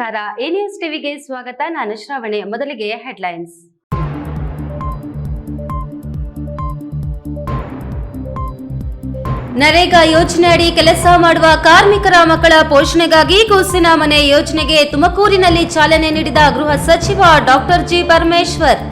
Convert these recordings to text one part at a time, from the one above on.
ನಮಸ್ಕಾರ. A news ಟಿವಿಗೆ ಸ್ವಾಗತ. ನಾನು ಶ್ರಾವಣಿ. ಮೊದಲಿಗೆ ಹೆಡ್ಲೈನ್ಸ್. ನರೇಗಾ ಯೋಜನೆಯಡಿ ಕೆಲಸ ಮಾಡುವ ಕಾರ್ಮಿಕರ ಮಕ್ಕಳ ಪೋಷಣೆಗಾಗಿ ಕೂಸಿನ ಮನೆ ಯೋಜನೆಗೆ ತುಮಕೂರಿನಲ್ಲಿ ಚಾಲನೆ ನೀಡಿದ ಗೃಹ ಸಚಿವ ಡಾಕ್ಟರ್ ಜಿ ಪರಮೇಶ್ವರ್.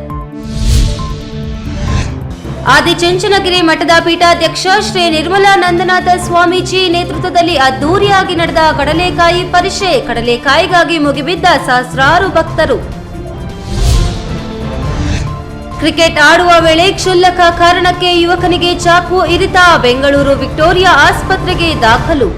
ಆದಿಚುಂಚನಗಿರಿ ಮಠದ ಪೀಠಾಧ್ಯಕ್ಷ ಶ್ರೀ ನಿರ್ಮಲಾ ನಂದನಾಥ ಸ್ವಾಮೀಜಿ ನೇತೃತ್ವದಲ್ಲಿ ಅದ್ದೂರಿಯಾಗಿ ನಡೆದ ಕಡಲೆಕಾಯಿ ಪರಿಷೆ ಕಡಲೆಕಾಯಿಗಾಗಿ ಮುಗಿಬಿದ್ದ ಸಹಸ್ರಾರು ಭಕ್ತರು. ಕ್ರಿಕೆಟ್ ಆಡುವ ವೇಳೆ ಕ್ಷುಲ್ಲಕ ಕಾರಣಕ್ಕೆ ಯುವಕನಿಗೆ ಚಾಕು ಇರಿತ ಬೆಂಗಳೂರು ವಿಕ್ಟೋರಿಯಾ ಆಸ್ಪತ್ರೆಗೆ ದಾಖಲು.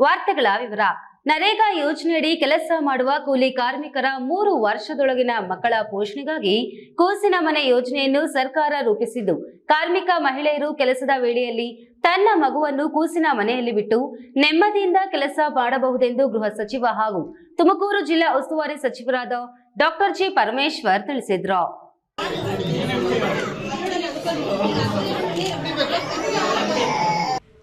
ವಾರ್ತೆಗಳ ವಿವರ. ನರೇಗಾ ಯೋಜನೆಯಡಿ ಕೆಲಸ ಮಾಡುವ ಕೂಲಿ ಕಾರ್ಮಿಕರ ಮೂರು ವರ್ಷದೊಳಗಿನ ಮಕ್ಕಳ ಪೋಷಣೆಗಾಗಿ ಕೂಸಿನ ಮನೆ ಯೋಜನೆಯನ್ನು ಸರ್ಕಾರ ರೂಪಿಸಿದ್ದು. ಕಾರ್ಮಿಕ ಮಹಿಳೆಯರು ಕೆಲಸದ ವೇಳೆಯಲ್ಲಿ ತನ್ನ ಮಗುವನ್ನು ಕೂಸಿನ ಮನೆಯಲ್ಲಿ ಬಿಟ್ಟು ನೆಮ್ಮದಿಯಿಂದ ಕೆಲಸ ಮಾಡಬಹುದೆಂದು ಗೃಹ ಸಚಿವ ಹಾಗೂ ತುಮಕೂರು ಜಿಲ್ಲಾ ಉಸ್ತುವಾರಿ ಸಚಿವರಾದ ಡಾಕ್ಟರ್ ಜಿ ಪರಮೇಶ್ವರ್ ತಿಳಿಸಿದ್ರು.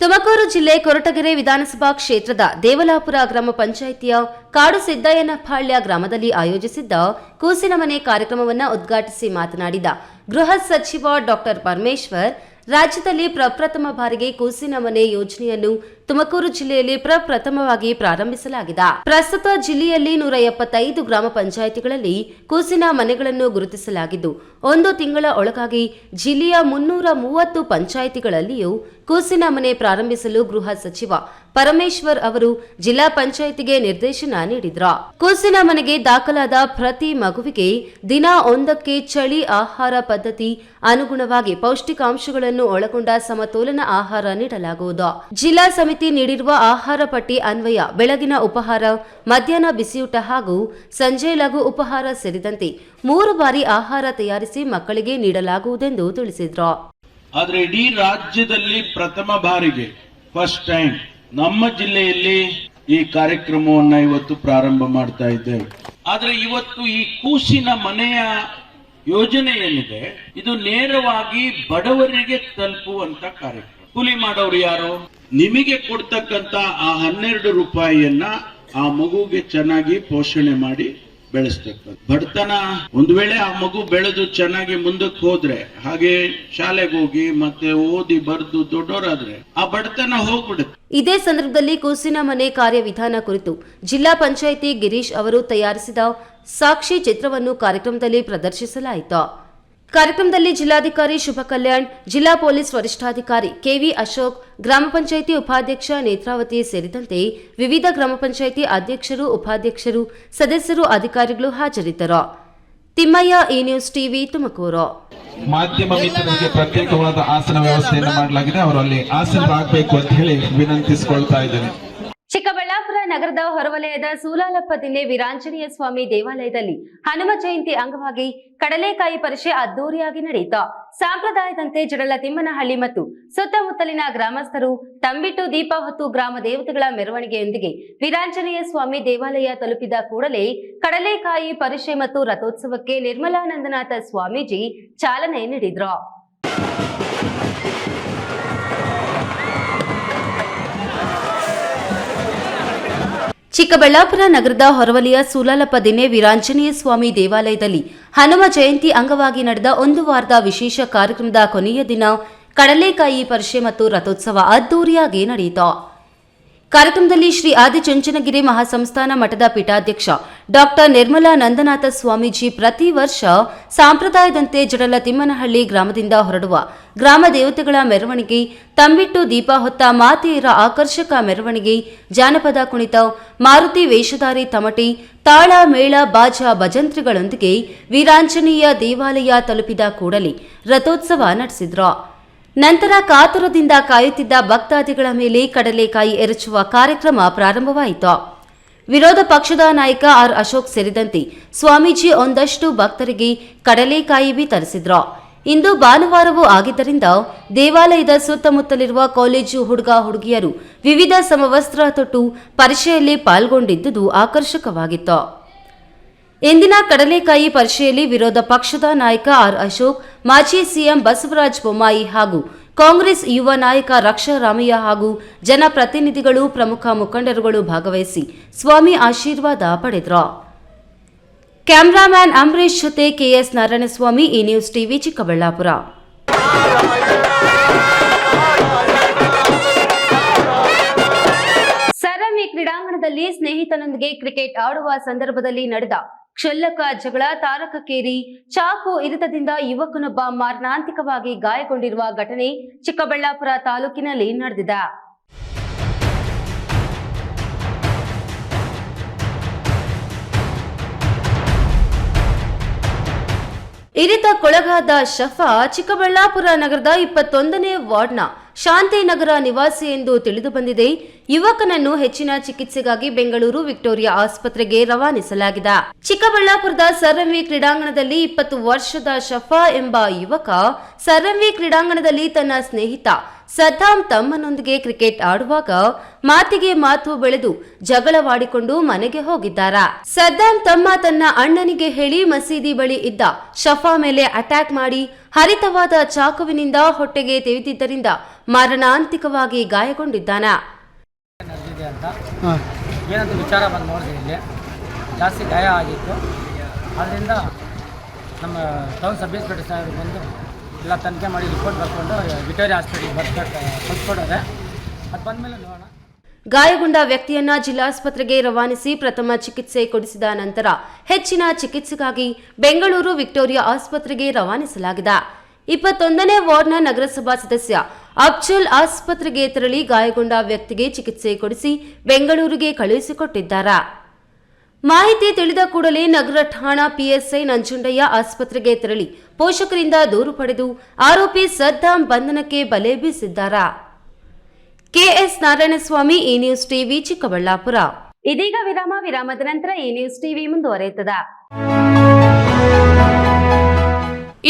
ತುಮಕೂರು ಜಿಲ್ಲೆ ಕೊರಟಗೆರೆ ವಿಧಾನಸಭಾ ಕ್ಷೇತ್ರದ ದೇವಲಾಪುರ ಗ್ರಾಮ ಪಂಚಾಯಿತಿಯ ಕಾಡು ಸಿದ್ದಯ್ಯನಪಾಳ್ಯ ಗ್ರಾಮದಲ್ಲಿ ಆಯೋಜಿಸಿದ್ದ ಕೂಸಿನ ಮನೆ ಕಾರ್ಯಕ್ರಮವನ್ನು ಉದ್ಘಾಟಿಸಿ ಮಾತನಾಡಿದ ಗೃಹ ಸಚಿವ ಡಾಕ್ಟರ್ ಪರಮೇಶ್ವರ್, ರಾಜ್ಯದಲ್ಲಿ ಪ್ರಪ್ರಥಮ ಬಾರಿಗೆ ಕೂಸಿನ ಮನೆ ಯೋಜನೆಯನ್ನು ತುಮಕೂರು ಜಿಲ್ಲೆಯಲ್ಲಿ ಪ್ರಪ್ರಥಮವಾಗಿ ಪ್ರಾರಂಭಿಸಲಾಗಿದೆ. ಪ್ರಸ್ತುತ ಜಿಲ್ಲೆಯಲ್ಲಿ ನೂರ ಎಪ್ಪತ್ತೈದು ಗ್ರಾಮ ಪಂಚಾಯಿತಿಗಳಲ್ಲಿ ಕೂಸಿನ ಮನೆಗಳನ್ನು ಗುರುತಿಸಲಾಗಿದ್ದು, ಒಂದು ತಿಂಗಳ ಒಳಗಾಗಿ ಜಿಲ್ಲೆಯ ಮುನ್ನೂರ ಮೂವತ್ತು ಪಂಚಾಯಿತಿಗಳಲ್ಲಿಯೂ ಕೂಸಿನ ಮನೆ ಪ್ರಾರಂಭಿಸಲು ಗೃಹ ಸಚಿವ ಪರಮೇಶ್ವರ್ ಅವರು ಜಿಲ್ಲಾ ಪಂಚಾಯಿತಿಗೆ ನಿರ್ದೇಶನ ನೀಡಿದ್ರು. ಕೂಸಿನ ಮನೆಗೆ ದಾಖಲಾದ ಪ್ರತಿ ಮಗುವಿಗೆ ದಿನ ಒಂದಕ್ಕೆ ಚಳಿ ಆಹಾರ ಪದ್ಧತಿ ಅನುಗುಣವಾಗಿ ಪೌಷ್ಟಿಕಾಂಶಗಳನ್ನು ಒಳಗೊಂಡ ಸಮತೋಲನ ಆಹಾರ ನೀಡಲಾಗುವುದು. ಜಿಲ್ಲಾ ಸಮಿತಿ ನೀಡಿರುವ ಆಹಾರ ಪಟ್ಟಿ ಅನ್ವಯ, ಬೆಳಗಿನ ಉಪಹಾರ, ಮಧ್ಯಾಹ್ನ ಬಿಸಿಯೂಟ ಹಾಗೂ ಸಂಜೆ ಲಘು ಉಪಹಾರ ಸೇರಿದಂತೆ ಮೂರು ಬಾರಿ ಆಹಾರ ತಯಾರಿಸಿ ಮಕ್ಕಳಿಗೆ ನೀಡಲಾಗುವುದೆಂದು ತಿಳಿಸಿದ್ರು. ಆದರೆ ಇಡೀ ರಾಜ್ಯದಲ್ಲಿ ಪ್ರಥಮ ಬಾರಿಗೆ ಫಸ್ಟ್ ಟೈಮ್ ನಮ್ಮ ಜಿಲ್ಲೆಯಲ್ಲಿ ಈ ಕಾರ್ಯಕ್ರಮವನ್ನು ಇವತ್ತು ಪ್ರಾರಂಭ ಮಾಡ್ತಾ ಇದ್ದೇವೆ. ಆದರೆ ಇವತ್ತು ಈ ಕೂಸಿನ ಮನೆಯ ಯೋಜನೆ ಏನಿದೆ, ಇದು ನೇರವಾಗಿ ಬಡವರಿಗೆ ತಲುಪುವಂತ ಕಾರ್ಯಕ್ರಮ. ಕೂಲಿ ಮಾಡೋರು ಯಾರು? ನಿಮಗೆ ಕೊಡ್ತಕ್ಕಂತ ಆ ಹನ್ನೆರಡು ರೂಪಾಯಿಯನ್ನ ಆ ಮಗುಗೆ ಚೆನ್ನಾಗಿ ಪೋಷಣೆ ಮಾಡಿ ಬೆಳೆಸ್ತಕ್ಕಂಥ ಬಡತನ. ಒಂದು ವೇಳೆ ಆ ಮಗು ಬೆಳೆದು ಚೆನ್ನಾಗಿ ಮುಂದಕ್ಕೆ ಹೋದ್ರೆ, ಹಾಗೆ ಶಾಲೆಗೆ ಹೋಗಿ ಮತ್ತೆ ಓದಿ ಬರೆದು ದೊಡ್ಡವರಾದ್ರೆ ಆ ಬಡತನ ಹೋಗ್ಬಿಡುತ್ತೆ. ಇದೇ ಸಂದರ್ಭದಲ್ಲಿ ಕೂಸಿನ ಮನೆ ಕಾರ್ಯವಿಧಾನ ಕುರಿತು ಜಿಲ್ಲಾ ಪಂಚಾಯಿತಿ ಗಿರೀಶ್ ಅವರು ತಯಾರಿಸಿದ ಸಾಕ್ಷಿ ಚಿತ್ರವನ್ನು ಕಾರ್ಯಕ್ರಮದಲ್ಲಿ ಪ್ರದರ್ಶಿಸಲಾಯಿತು. ಕಾರ್ಯಕ್ರಮದಲ್ಲಿ ಜಿಲ್ಲಾಧಿಕಾರಿ ಶುಭ ಕಲ್ಯಾಣ್ ಜಿಲ್ಲಾ ಪೊಲೀಸ್ ವರಿಷ್ಠಾಧಿಕಾರಿ ಕೆವಿ ಅಶೋಕ್, ಗ್ರಾಮ ಪಂಚಾಯಿತಿ ಉಪಾಧ್ಯಕ್ಷ ನೇತ್ರಾವತಿ ಸೇರಿದಂತೆ ವಿವಿಧ ಗ್ರಾಮ ಪಂಚಾಯಿತಿ ಅಧ್ಯಕ್ಷರು, ಉಪಾಧ್ಯಕ್ಷರು, ಸದಸ್ಯರು, ಅಧಿಕಾರಿಗಳು ಹಾಜರಿದ್ದರು. Thimmaiah E news TV Tumakuru. ಮಾಧ್ಯಮ ಮಿತ್ರರಿಗೆ ಪ್ರತ್ಯೇಕವಾದ ಆಸನ ವ್ಯವಸ್ಥೆಯನ್ನು ಮಾಡಲಾಗಿದೆ. ಅವರಲ್ಲಿ ಆಸನರಾಗಬೇಕು ಅಂತ ಹೇಳಿ ವಿನಂತಿಸಿಕೊಳ್ತಾ ಇದ್ದೇನೆ. ನಗರದ ಹೊರವಲಯದ ಸೂಲಾಲಪ್ಪ ದಿನ್ನೆ ವೀರಾಂಜನೇಯ ಸ್ವಾಮಿ ದೇವಾಲಯದಲ್ಲಿ ಹನುಮ ಜಯಂತಿ ಅಂಗವಾಗಿ ಕಡಲೆಕಾಯಿ ಪರಿಷೆ ಅದ್ದೂರಿಯಾಗಿ ನಡೆಯಿತು. ಸಂಪ್ರದಾಯದಂತೆ ಜಡಲ ತಿಮ್ಮನಹಳ್ಳಿ ಮತ್ತು ಸುತ್ತಮುತ್ತಲಿನ ಗ್ರಾಮಸ್ಥರು ತಂಬಿಟ್ಟು ದೀಪ ಹೊತ್ತು ಗ್ರಾಮ ದೇವತೆಗಳ ಮೆರವಣಿಗೆಯೊಂದಿಗೆ ವೀರಾಂಜನೇಯ ಸ್ವಾಮಿ ದೇವಾಲಯ ತಲುಪಿದ ಕೂಡಲೇ ಕಡಲೆಕಾಯಿ ಪರಿಷೆ ಮತ್ತು ರಥೋತ್ಸವಕ್ಕೆ ನಿರ್ಮಲಾನಂದನಾಥ ಸ್ವಾಮೀಜಿ ಚಾಲನೆ ನೀಡಿದ್ರು. ಚಿಕ್ಕಬಳ್ಳಾಪುರ ನಗರದ ಹೊರವಲಿಯ ಸೂಲಾಲಪ್ಪ ದಿನೇ ವೀರಾಂಜನೇಯ ಸ್ವಾಮಿ ದೇವಾಲಯದಲ್ಲಿ ಹನುಮ ಜಯಂತಿ ಅಂಗವಾಗಿ ನಡೆದ ಒಂದು ವಾರದ ವಿಶೇಷ ಕಾರ್ಯಕ್ರಮದ ಕೊನೆಯ ದಿನ ಕಡಲೆಕಾಯಿ ಪರಿಷೆ ಮತ್ತು ರಥೋತ್ಸವ ಅದ್ದೂರಿಯಾಗಿ ನಡೆಯಿತು. ಕಾರ್ಯಕ್ರಮದಲ್ಲಿ ಶ್ರೀ ಆದಿಚುಂಚನಗಿರಿ ಮಹಾಸಂಸ್ಥಾನ ಮಠದ ಪೀಠಾಧ್ಯಕ್ಷ ಡಾಕ್ಟರ್ ನಿರ್ಮಲಾ ನಂದನಾಥ ಸ್ವಾಮೀಜಿ ಪ್ರತಿ ವರ್ಷ ಸಂಪ್ರದಾಯದಂತೆ ಜಡಲ ತಿಮ್ಮನಹಳ್ಳಿ ಗ್ರಾಮದಿಂದ ಹೊರಡುವ ಗ್ರಾಮ ದೇವತೆಗಳ ಮೆರವಣಿಗೆ, ತಂಬಿಟ್ಟು ದೀಪ ಹೊತ್ತ ಮಾತೆಯರ ಆಕರ್ಷಕ ಮೆರವಣಿಗೆ, ಜಾನಪದ ಕುಣಿತ, ಮಾರುತಿ ವೇಷಧಾರಿ ತಮಟಿ, ತಾಳ, ಮೇಳ, ಬಾಜ, ಭಜಂತ್ರಿಗಳೊಂದಿಗೆ ವೀರಾಂಜನೇಯ ದೇವಾಲಯ ತಲುಪಿದ ಕೂಡಲೇ ರಥೋತ್ಸವ ನಡೆಸಿದ್ರು. ನಂತರ ಕಾತುರದಿಂದ ಕಾಯುತ್ತಿದ್ದ ಭಕ್ತಾದಿಗಳ ಮೇಲೆ ಕಡಲೆಕಾಯಿ ಎರಚುವ ಕಾರ್ಯಕ್ರಮ ಪ್ರಾರಂಭವಾಯಿತು. ವಿರೋಧ ಪಕ್ಷದ ನಾಯಕ ಆರ್ ಅಶೋಕ್ ಸೇರಿದಂತೆ ಸ್ವಾಮೀಜಿ ಒಂದಷ್ಟು ಭಕ್ತರಿಗೆ ಕಡಲೆಕಾಯಿ ವಿತರಿಸಿದ್ರು. ಇಂದು ಭಾನುವಾರವೂ ಆಗಿದ್ದರಿಂದ ದೇವಾಲಯದ ಸುತ್ತಮುತ್ತಲಿರುವ ಕಾಲೇಜು ಹುಡುಗ ಹುಡುಗಿಯರು ವಿವಿಧ ಸಮವಸ್ತ್ರ ತೊಟ್ಟು ಪರಿಷೆಯಲ್ಲಿ ಪಾಲ್ಗೊಂಡಿದ್ದುದು ಆಕರ್ಷಕವಾಗಿತ್ತು. ಇಂದಿನ ಕಡಲೆಕಾಯಿ ಪರಿಷೆಯಲ್ಲಿ ವಿರೋಧ ಪಕ್ಷದ ನಾಯಕ ಆರ್ ಅಶೋಕ್, ಮಾಜಿ ಸಿಎಂ ಬಸವರಾಜ ಬೊಮ್ಮಾಯಿ ಹಾಗೂ ಕಾಂಗ್ರೆಸ್ ಯುವ ನಾಯಕ ರಕ್ಷಾ ರಾಮಯ್ಯ ಹಾಗೂ ಜನಪ್ರತಿನಿಧಿಗಳು ಪ್ರಮುಖ ಮುಖಂಡರುಗಳು ಭಾಗವಹಿಸಿ ಸ್ವಾಮಿ ಆಶೀರ್ವಾದ ಪಡೆದರು. ಕ್ಯಾಮರಾಮ್ಯಾನ್ ಅಂಬರೀಶ್ ಜೊತೆ ಕೆಎಸ್ ನಾರಾಯಣಸ್ವಾಮಿ, ಈ ನ್ಯೂಸ್ ಟಿವಿ ಚಿಕ್ಕಬಳ್ಳಾಪುರ. ಸರಮಿ ಕ್ರೀಡಾಂಗಣದಲ್ಲಿ ಸ್ನೇಹಿತನೊಂದಿಗೆ ಕ್ರಿಕೆಟ್ ಆಡುವ ಸಂದರ್ಭದಲ್ಲಿ ನಡೆದ ಕ್ಷುಲ್ಲಕ ಜಗಳ ತಾರಕಕ್ಕೇರಿ ಚಾಕು ಇರಿತದಿಂದ ಯುವಕನೊಬ್ಬ ಮಾರಣಾಂತಿಕವಾಗಿ ಗಾಯಗೊಂಡಿರುವ ಘಟನೆ ಚಿಕ್ಕಬಳ್ಳಾಪುರ ತಾಲೂಕಿನಲ್ಲಿ ನಡೆದಿದೆ. ಇರಿತಕ್ಕೊಳಗಾದ ಶಫಾ ಚಿಕ್ಕಬಳ್ಳಾಪುರ ನಗರದ ಇಪ್ಪತ್ತೊಂದನೇ ವಾರ್ಡ್ನ ಶಾಂತಿನಗರ ನಿವಾಸಿ ಎಂದು ತಿಳಿದು ಬಂದಿದೆ. ಯುವಕನನ್ನು ಹೆಚ್ಚಿನ ಚಿಕಿತ್ಸೆಗಾಗಿ ಬೆಂಗಳೂರು ವಿಕ್ಟೋರಿಯಾ ಆಸ್ಪತ್ರೆಗೆ ರವಾನಿಸಲಾಗಿದೆ. ಚಿಕ್ಕಬಳ್ಳಾಪುರದ ಸರ್ಎಂವಿ ಕ್ರೀಡಾಂಗಣದಲ್ಲಿ ಇಪ್ಪತ್ತು ವರ್ಷದ ಶಫಾ ಎಂಬ ಯುವಕ ಸರ್ಎಂವಿ ಕ್ರೀಡಾಂಗಣದಲ್ಲಿ ತನ್ನ ಸ್ನೇಹಿತ ಸದ್ದಾಂ ತಮ್ಮನೊಂದಿಗೆ ಕ್ರಿಕೆಟ್ ಆಡುವಾಗ ಮಾತಿಗೆ ಮಾತು ಬೆಳೆದು ಜಗಳವಾಡಿಕೊಂಡು ಮನೆಗೆ ಹೋಗಿದ್ದಾರ. ಸದ್ದಾಂ ತಮ್ಮ ತನ್ನ ಅಣ್ಣನಿಗೆ ಹೇಳಿ ಮಸೀದಿ ಬಳಿ ಇದ್ದ ಶಫಾ ಮೇಲೆ ಅಟ್ಯಾಕ್ ಮಾಡಿ ಹರಿತವಾದ ಚಾಕುವಿನಿಂದ ಹೊಟ್ಟೆಗೆ ತೆಗೆದಿದ್ದರಿಂದ ಮಾರಣಾಂತಿಕವಾಗಿ ಗಾಯಗೊಂಡಿದ್ದಾನ. ಏನಂತ ವಿಚಾರ ಬಂದು ನೋಡಿದೆ ಇಲ್ಲಿ. ಜಾಸ್ತಿ ಗಾಯ ಆಗಿತ್ತು. ಅದರಿಂದ ನಮ್ಮ ಟೌನ್ ಸಬ್ ಇನ್ಸ್ಪೆಕ್ಟರ್ ಸಾಹೇಬರು ಬಂದು ಎಲ್ಲ ತನಿಖೆ ಮಾಡಿ ರಿಪೋರ್ಟ್ ಬರ್ಕೊಂಡು ವಿಕ್ಟೋರಿಯಾ ಹಾಸ್ಪಿಟಲ್ಗೆ ಬರ್ಸ್ಕೊಟ್ಟು ಕಳ್ಸ್ಕೊಡೋದೆ ಅದು ಬಂದಮೇಲೆ ನೋಡೋಣ. ಗಾಯಗೊಂಡ ವ್ಯಕ್ತಿಯನ್ನ ಜಿಲ್ಲಾಸ್ಪತ್ರೆಗೆ ರವಾನಿಸಿ ಪ್ರಥಮ ಚಿಕಿತ್ಸೆ ಕೊಡಿಸಿದ ನಂತರ ಹೆಚ್ಚಿನ ಚಿಕಿತ್ಸೆಗಾಗಿ ಬೆಂಗಳೂರು ವಿಕ್ಟೋರಿಯಾ ಆಸ್ಪತ್ರೆಗೆ ರವಾನಿಸಲಾಗಿದೆ. ಇಪ್ಪತ್ತೊಂದನೇ ವಾರ್ಡ್ನ ನಗರಸಭಾ ಸದಸ್ಯ ಅಬ್ಚುಲ್ ಆಸ್ಪತ್ರೆಗೆ ತೆರಳಿ ಗಾಯಗೊಂಡ ವ್ಯಕ್ತಿಗೆ ಚಿಕಿತ್ಸೆ ಕೊಡಿಸಿ ಬೆಂಗಳೂರಿಗೆ ಕಳುಹಿಸಿಕೊಟ್ಟಿದ್ದಾರೆ. ಮಾಹಿತಿ ತಿಳಿದ ಕೂಡಲೇ ನಗರ ಠಾಣಾ ಪಿಎಸ್ಐ ನಂಜುಂಡಯ್ಯ ಆಸ್ಪತ್ರೆಗೆ ತೆರಳಿ. ಪೋಷಕರಿಂದ ದೂರು ಪಡೆದು ಆರೋಪಿ ಸದ್ದಾಂ ಬಂಧನಕ್ಕೆ ಬಲೆ ಬೀಸಿದ್ದಾರ. ಕೆಎಸ್ ನಾರಾಯಣಸ್ವಾಮಿ ಈ ನ್ಯೂಸ್ ಟಿವಿ ಚಿಕ್ಕಬಳ್ಳಾಪುರ. ಇದೀಗ ವಿರಾಮ ವಿರಾಮದ ನಂತರ ಈ ನ್ಯೂಸ್ ಟಿವಿ ಮುಂದುವರೆಯುತ್ತದೆ.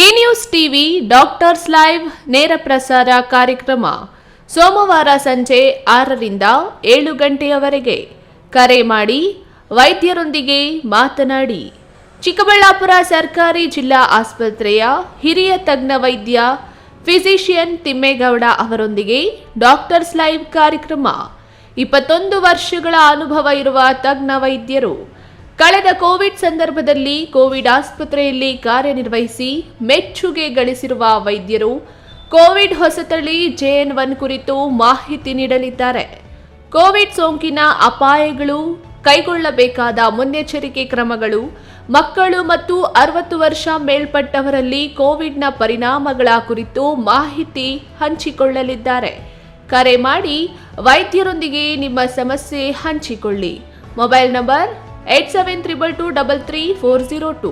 ಈ ನ್ಯೂಸ್ ಟಿವಿ ಡಾಕ್ಟರ್ಸ್ ಲೈವ್ ನೇರ ಪ್ರಸಾರ ಕಾರ್ಯಕ್ರಮ. ಸೋಮವಾರ ಸಂಜೆ ಆರರಿಂದ ಏಳು ಗಂಟೆಯವರೆಗೆ. ಕರೆ ಮಾಡಿ ವೈದ್ಯರೊಂದಿಗೆ ಮಾತನಾಡಿ, ಚಿಕ್ಕಬಳ್ಳಾಪುರ ಸರ್ಕಾರಿ ಜಿಲ್ಲಾ ಆಸ್ಪತ್ರೆಯ ಹಿರಿಯ ತಜ್ಞ ವೈದ್ಯ ಫಿಸಿಷಿಯನ್ ತಿಮ್ಮೇಗೌಡ ಅವರೊಂದಿಗೆ ಡಾಕ್ಟರ್ಸ್ ಲೈವ್ ಕಾರ್ಯಕ್ರಮ. ಇಪ್ಪತ್ತೊಂದು ವರ್ಷಗಳ ಅನುಭವ ಇರುವ ತಜ್ಞ ವೈದ್ಯರು, ಕಳೆದ ಕೋವಿಡ್ ಸಂದರ್ಭದಲ್ಲಿ ಕೋವಿಡ್ ಆಸ್ಪತ್ರೆಯಲ್ಲಿ ಕಾರ್ಯನಿರ್ವಹಿಸಿ ಮೆಚ್ಚುಗೆ ಗಳಿಸಿರುವ ವೈದ್ಯರು, ಕೋವಿಡ್ ಹೊಸತಳಿ ಜೆಎನ್ ಒನ್ ಕುರಿತು ಮಾಹಿತಿ ನೀಡಲಿದ್ದಾರೆ. ಕೋವಿಡ್ ಸೋಂಕಿನ ಅಪಾಯಗಳು ಕೈಗೊಳ್ಳಬೇಕಾದ ಮುನ್ನೆಚ್ಚರಿಕೆ ಕ್ರಮಗಳು, ಮಕ್ಕಳು ಮತ್ತು ಅರವತ್ತು ವರ್ಷ ಮೇಲ್ಪಟ್ಟವರಲ್ಲಿ ಕೋವಿಡ್ನ ಪರಿಣಾಮಗಳ ಕುರಿತು ಮಾಹಿತಿ ಹಂಚಿಕೊಳ್ಳಲಿದ್ದಾರೆ. ಕರೆ ಮಾಡಿ ವೈದ್ಯರೊಂದಿಗೆ ನಿಮ್ಮ ಸಮಸ್ಯೆ ಹಂಚಿಕೊಳ್ಳಿ. Mobile number eight seven triple two double three four zero two.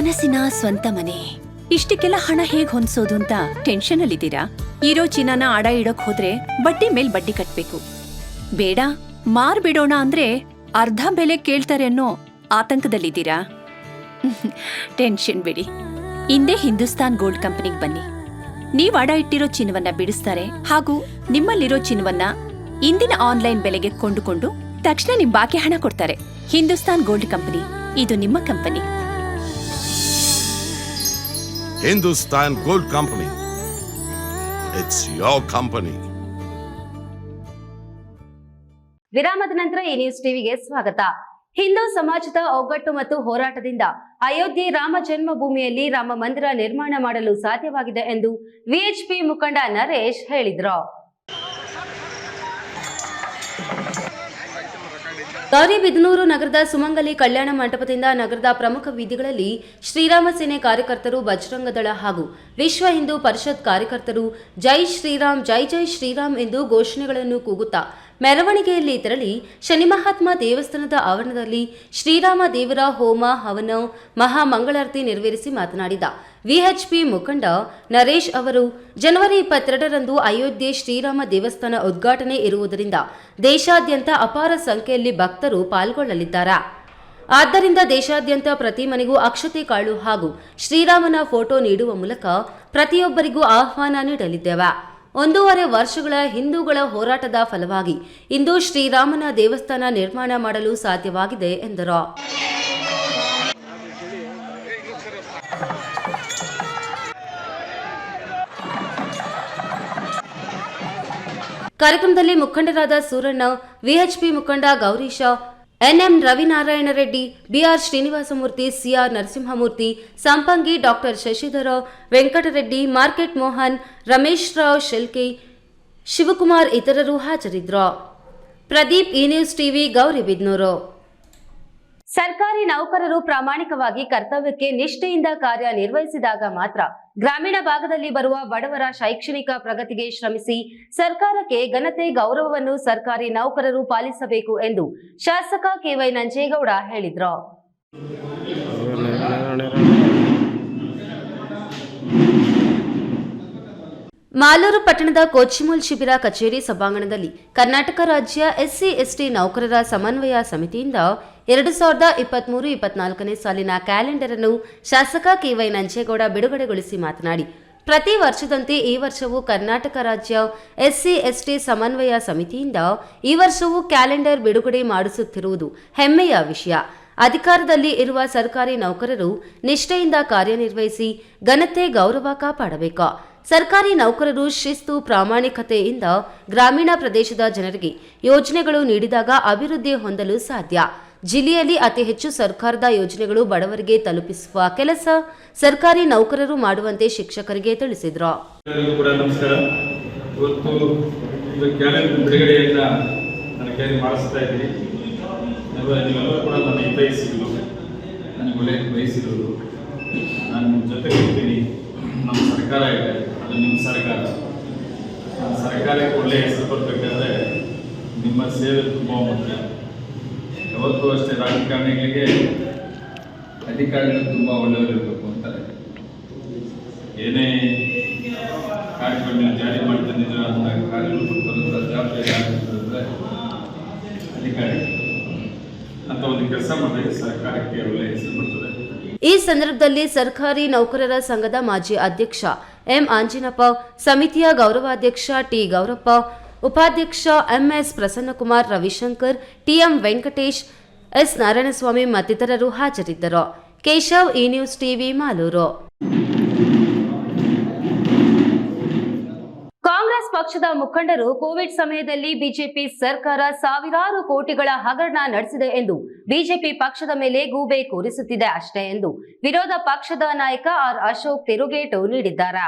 ಕನಸಿನ ಸ್ವಂತ ಮನೆ. ಇಷ್ಟಕ್ಕೆಲ್ಲ ಹಣ ಹೇಗ್ ಹೊಂದ್ಸೋದು ಅಂತ ಟೆನ್ಷನ್ ಅಲ್ಲಿದ್ದೀರಾ? ಇರೋ ಚಿನ್ನನ ಅಡ ಇಡೋಕ್ ಹೋದ್ರೆ ಬಡ್ಡಿ ಮೇಲ್ ಬಡ್ಡಿ ಕಟ್ಬೇಕು. ಬೇಡ, ಮಾರ್ಬಿಡೋಣ ಅಂದ್ರೆ ಅರ್ಧ ಬೆಲೆ ಕೇಳ್ತಾರೆ ಅನ್ನೋ ಆತಂಕದಲ್ಲಿದ್ದೀರಾ? ಟೆನ್ಷನ್ ಬಿಡಿ. ಹಿಂದೆ ಹಿಂದೂಸ್ತಾನ್ ಗೋಲ್ಡ್ ಕಂಪನಿಗೆ ಬನ್ನಿ. ನೀವ್ ಅಡ ಇಟ್ಟಿರೋ ಚಿನ್ನವನ್ನ ಬಿಡಿಸ್ತಾರೆ ಹಾಗೂ ನಿಮ್ಮಲ್ಲಿರೋ ಚಿನ್ನವನ್ನ ಇಂದಿನ ಆನ್ಲೈನ್ ಬೆಲೆಗೆ ಕೊಂಡುಕೊಂಡು ತಕ್ಷಣ ನಿಮ್ ಬಾಕಿ ಹಣ ಕೊಡ್ತಾರೆ. ಹಿಂದೂಸ್ತಾನ್ ಗೋಲ್ಡ್ ಕಂಪನಿ ಇದು ನಿಮ್ಮ company Hindustan Gold company it's your company ವಿರಾಮದ ನಂತರ ಈ ನ್ಯೂಸ್ ಟಿವಿಗೆ ಸ್ವಾಗತ. ಹಿಂದೂ ಸಮಾಜದ ಒಗ್ಗಟ್ಟು ಮತ್ತು ಹೋರಾಟದಿಂದ ಅಯೋಧ್ಯೆ ರಾಮ ಜನ್ಮಭೂಮಿಯಲ್ಲಿ ರಾಮ ಮಂದಿರ ನಿರ್ಮಾಣ ಮಾಡಲು ಸಾಧ್ಯವಾಗಿದೆ ಎಂದು ವಿಎಚ್ಪಿ ಮುಖಂಡ ನರೇಶ್ ಹೇಳಿದರು. ಗೌರಿಬಿದನೂರು ನಗರದ ಸುಮಂಗಲಿ ಕಲ್ಯಾಣ ಮಂಟಪದಿಂದ ನಗರದ ಪ್ರಮುಖ ಬೀದಿಗಳಲ್ಲಿ ಶ್ರೀರಾಮ ಸೇನೆ ಕಾರ್ಯಕರ್ತರು ಬಜರಂಗದಳ ಹಾಗೂ ವಿಶ್ವ ಹಿಂದೂ ಪರಿಷತ್ ಕಾರ್ಯಕರ್ತರು ಜೈ ಶ್ರೀರಾಮ್, ಜೈ ಜೈ ಶ್ರೀರಾಮ್ ಎಂದು ಘೋಷಣೆಗಳನ್ನು ಕೂಗುತ್ತಾ ಮೆರವಣಿಗೆಯಲ್ಲಿ ತೆರಳಿ ಶನಿ ಮಹಾತ್ಮ ದೇವಸ್ಥಾನದ ಆವರಣದಲ್ಲಿ ಶ್ರೀರಾಮ ದೇವರ ಹೋಮ, ಹವನ ಮಹಾಮಂಗಳಾರತಿ ನೆರವೇರಿಸಿ ಮಾತನಾಡಿದ. ವಿಎಚ್ಪಿ ಮುಖಂಡ ನರೇಶ್ ಅವರು, ಜನವರಿ ಇಪ್ಪತ್ತೆರಡರಂದು ಅಯೋಧ್ಯೆ ಶ್ರೀರಾಮ ದೇವಸ್ಥಾನ ಉದ್ಘಾಟನೆ ಇರುವುದರಿಂದ ದೇಶಾದ್ಯಂತ ಅಪಾರ ಸಂಖ್ಯೆಯಲ್ಲಿ ಭಕ್ತರು ಪಾಲ್ಗೊಳ್ಳಲಿದ್ದಾರೆ? ಆದ್ದರಿಂದ ದೇಶಾದ್ಯಂತ ಪ್ರತಿ ಮನೆಗೂ ಅಕ್ಷತೆ ಕಾಳು ಹಾಗೂ ಶ್ರೀರಾಮನ ಫೋಟೋ ನೀಡುವ ಮೂಲಕ ಪ್ರತಿಯೊಬ್ಬರಿಗೂ ಆಹ್ವಾನ ನೀಡಲಿದ್ದೇವೆ. ಒಂದೂವರೆ ವರ್ಷಗಳ ಹಿಂದೂಗಳ ಹೋರಾಟದ ಫಲವಾಗಿ ಇಂದು ಶ್ರೀರಾಮನ ದೇವಸ್ಥಾನ ನಿರ್ಮಾಣ ಮಾಡಲು ಸಾಧ್ಯವಾಗಿದೆ ಎಂದರು. ಕಾರ್ಯಕ್ರಮದಲ್ಲಿ ಮುಖಂಡರಾದ ಸೂರಣ್ಣ, ವಿಎಚ್ಪಿ ಮುಖಂಡ Gourisha, N M Ravinarayana Reddy, B R Srinivasamurthy, C R Narasimhamurthy, Sampangi doctor Shashidhara, Venkatareddy, market Mohan, Ramesh Rao Shelke, Shivakumar ಇತರರು ಹಾಜರಿದ್ದರು. ಪ್ರದೀಪ್ ಈ ನ್ಯೂಸ್ ಟಿವಿ ಗೌರಿಬಿದ್ನೂರು ಸರ್ಕಾರಿ ನೌಕರರು ಪ್ರಾಮಾಣಿಕವಾಗಿ ಕರ್ತವ್ಯಕ್ಕೆ ನಿಷ್ಠೆಯಿಂದ ಕಾರ್ಯನಿರ್ವಹಿಸಿದಾಗ ಮಾತ್ರ ಗ್ರಾಮೀಣ ಭಾಗದಲ್ಲಿ ಬರುವ ಬಡವರ ಶೈಕ್ಷಣಿಕ ಪ್ರಗತಿಗೆ ಶ್ರಮಿಸಿ ಸರ್ಕಾರಕ್ಕೆ ಘನತೆ ಗೌರವವನ್ನು ಸರ್ಕಾರಿ ನೌಕರರು ಪಾಲಿಸಬೇಕು ಎಂದು ಶಾಸಕ ಕೆವೈ ನಂಜೇಗೌಡ ಹೇಳಿದ್ರು. ಮಾಲೂರು ಪಟ್ಟಣದ ಕೋಚಿಮೂಲ್ ಶಿಬಿರ ಕಚೇರಿ ಸಭಾಂಗಣದಲ್ಲಿ ಕರ್ನಾಟಕ ರಾಜ್ಯ ಎಸ್ಸಿ ಎಸ್ಟಿ ನೌಕರರ ಸಮನ್ವಯ ಸಮಿತಿಯಿಂದ ಎರಡು ಸಾವಿರದ ಇಪ್ಪತ್ಮೂರು ಇಪ್ಪತ್ನಾಲ್ಕನೇ ಸಾಲಿನ ಕ್ಯಾಲೆಂಡರ್ ಅನ್ನು ಶಾಸಕ ಕೆವೈ ನಂಜೇಗೌಡ ಬಿಡುಗಡೆಗೊಳಿಸಿ ಮಾತನಾಡಿ, ಪ್ರತಿ ವರ್ಷದಂತೆ ಈ ವರ್ಷವೂ ಕರ್ನಾಟಕ ರಾಜ್ಯ ಎಸ್ಸಿ ಎಸ್ಟಿ ಸಮನ್ವಯ ಸಮಿತಿಯಿಂದ ಈ ವರ್ಷವೂ ಕ್ಯಾಲೆಂಡರ್ ಬಿಡುಗಡೆ ಮಾಡಿಸುತ್ತಿರುವುದು ಹೆಮ್ಮೆಯ ವಿಷಯ. ಅಧಿಕಾರದಲ್ಲಿ ಇರುವ ಸರ್ಕಾರಿ ನೌಕರರು ನಿಷ್ಠೆಯಿಂದ ಕಾರ್ಯನಿರ್ವಹಿಸಿ ಘನತೆ ಗೌರವ ಕಾಪಾಡಬೇಕು. ಸರ್ಕಾರಿ ನೌಕರರು ಶಿಸ್ತು ಪ್ರಾಮಾಣಿಕತೆಯಿಂದ ಗ್ರಾಮೀಣ ಪ್ರದೇಶದ ಜನರಿಗೆ ಯೋಜನೆಗಳು ನೀಡಿದಾಗ ಅಭಿವೃದ್ಧಿ ಹೊಂದಲು ಸಾಧ್ಯ. ಜಿಲ್ಲೆಯಲ್ಲಿ ಅತಿ ಹೆಚ್ಚು ಸರ್ಕಾರದ ಯೋಜನೆಗಳು ಬಡವರಿಗೆ ತಲುಪಿಸುವ ಕೆಲಸ ಸರ್ಕಾರಿ ನೌಕರರು ಮಾಡುವಂತೆ ಶಿಕ್ಷಕರಿಗೆ ತಿಳಿಸಿದ್ರು. ನಾನು ಜೊತೆ ನಮ್ಮ ಸರ್ಕಾರ ಇದೆ. ಅದು ನಿಮ್ಮ ಸರ್ಕಾರ. ಸರ್ಕಾರಕ್ಕೆ ಒಳ್ಳೆಯ ಹೆಸರು ಬರಬೇಕಾದ್ರೆ ನಿಮ್ಮ ಸೇವೆ ತುಂಬ ಮುಖ್ಯ. ಯಾವತ್ತೂ ಅಷ್ಟೇ ರಾಜಕಾರಣಿಗಳಿಗೆ ಅಧಿಕಾರಿಗಳು ತುಂಬ ಒಳ್ಳೆಯವರಿರಬೇಕು ಅಂತಾರೆ ಏನೇ ಕಾರ್ಯಗಳನ್ನು ಜಾರಿ ಮಾಡ್ತಿದ್ದೀರ ಅಂತ ಕಾರ್ಯಗಳು ಕೊಡ್ತಾರಂತ ಜವಾಬ್ದಾರಿ ಆಗಿರ್ತದಂದ್ರೆ ಅಧಿಕಾರಿ ಅಂತ ಒಂದು ಕೆಲಸ ಸರ್ಕಾರಕ್ಕೆ ಒಳ್ಳೆಯ ಹೆಸರು ಬರ್ತದೆ. ಈ ಸಂದರ್ಭದಲ್ಲಿ ಸರ್ಕಾರಿ ನೌಕರರ ಸಂಘದ ಮಾಜಿ ಅಧ್ಯಕ್ಷ ಎಂ ಆಂಜಿನಪ್ಪ, ಸಮಿತಿಯ ಗೌರವಾಧ್ಯಕ್ಷ ಟಿ ಗೌರಪ್ಪ ಉಪಾಧ್ಯಕ್ಷ M S Prasannakumar Ravishankar, T M Venkatesh, S Narayanaswamy ಮತ್ತಿತರರು ಹಾಜರಿದ್ದರು. Keshav E news TV Malur. Congress ಪಕ್ಷದ ಮುಖಂಡರು ಕೋವಿಡ್ ಸಮಯದಲ್ಲಿ ಬಿಜೆಪಿ ಸರ್ಕಾರ ಸಾವಿರಾರು ಕೋಟಿಗಳ ಹಗರಣ ನಡೆಸಿದೆ ಎಂದು ಬಿಜೆಪಿ ಪಕ್ಷದ ಮೇಲೆ ಗೂಬೆ ಕೂರಿಸುತ್ತಿದೆ ಅಷ್ಟೇ ಎಂದು ವಿರೋಧ ಪಕ್ಷದ ನಾಯಕ ಆರ್ ಅಶೋಕ್ ತಿರುಗೇಟು ನೀಡಿದ್ದಾರೆ.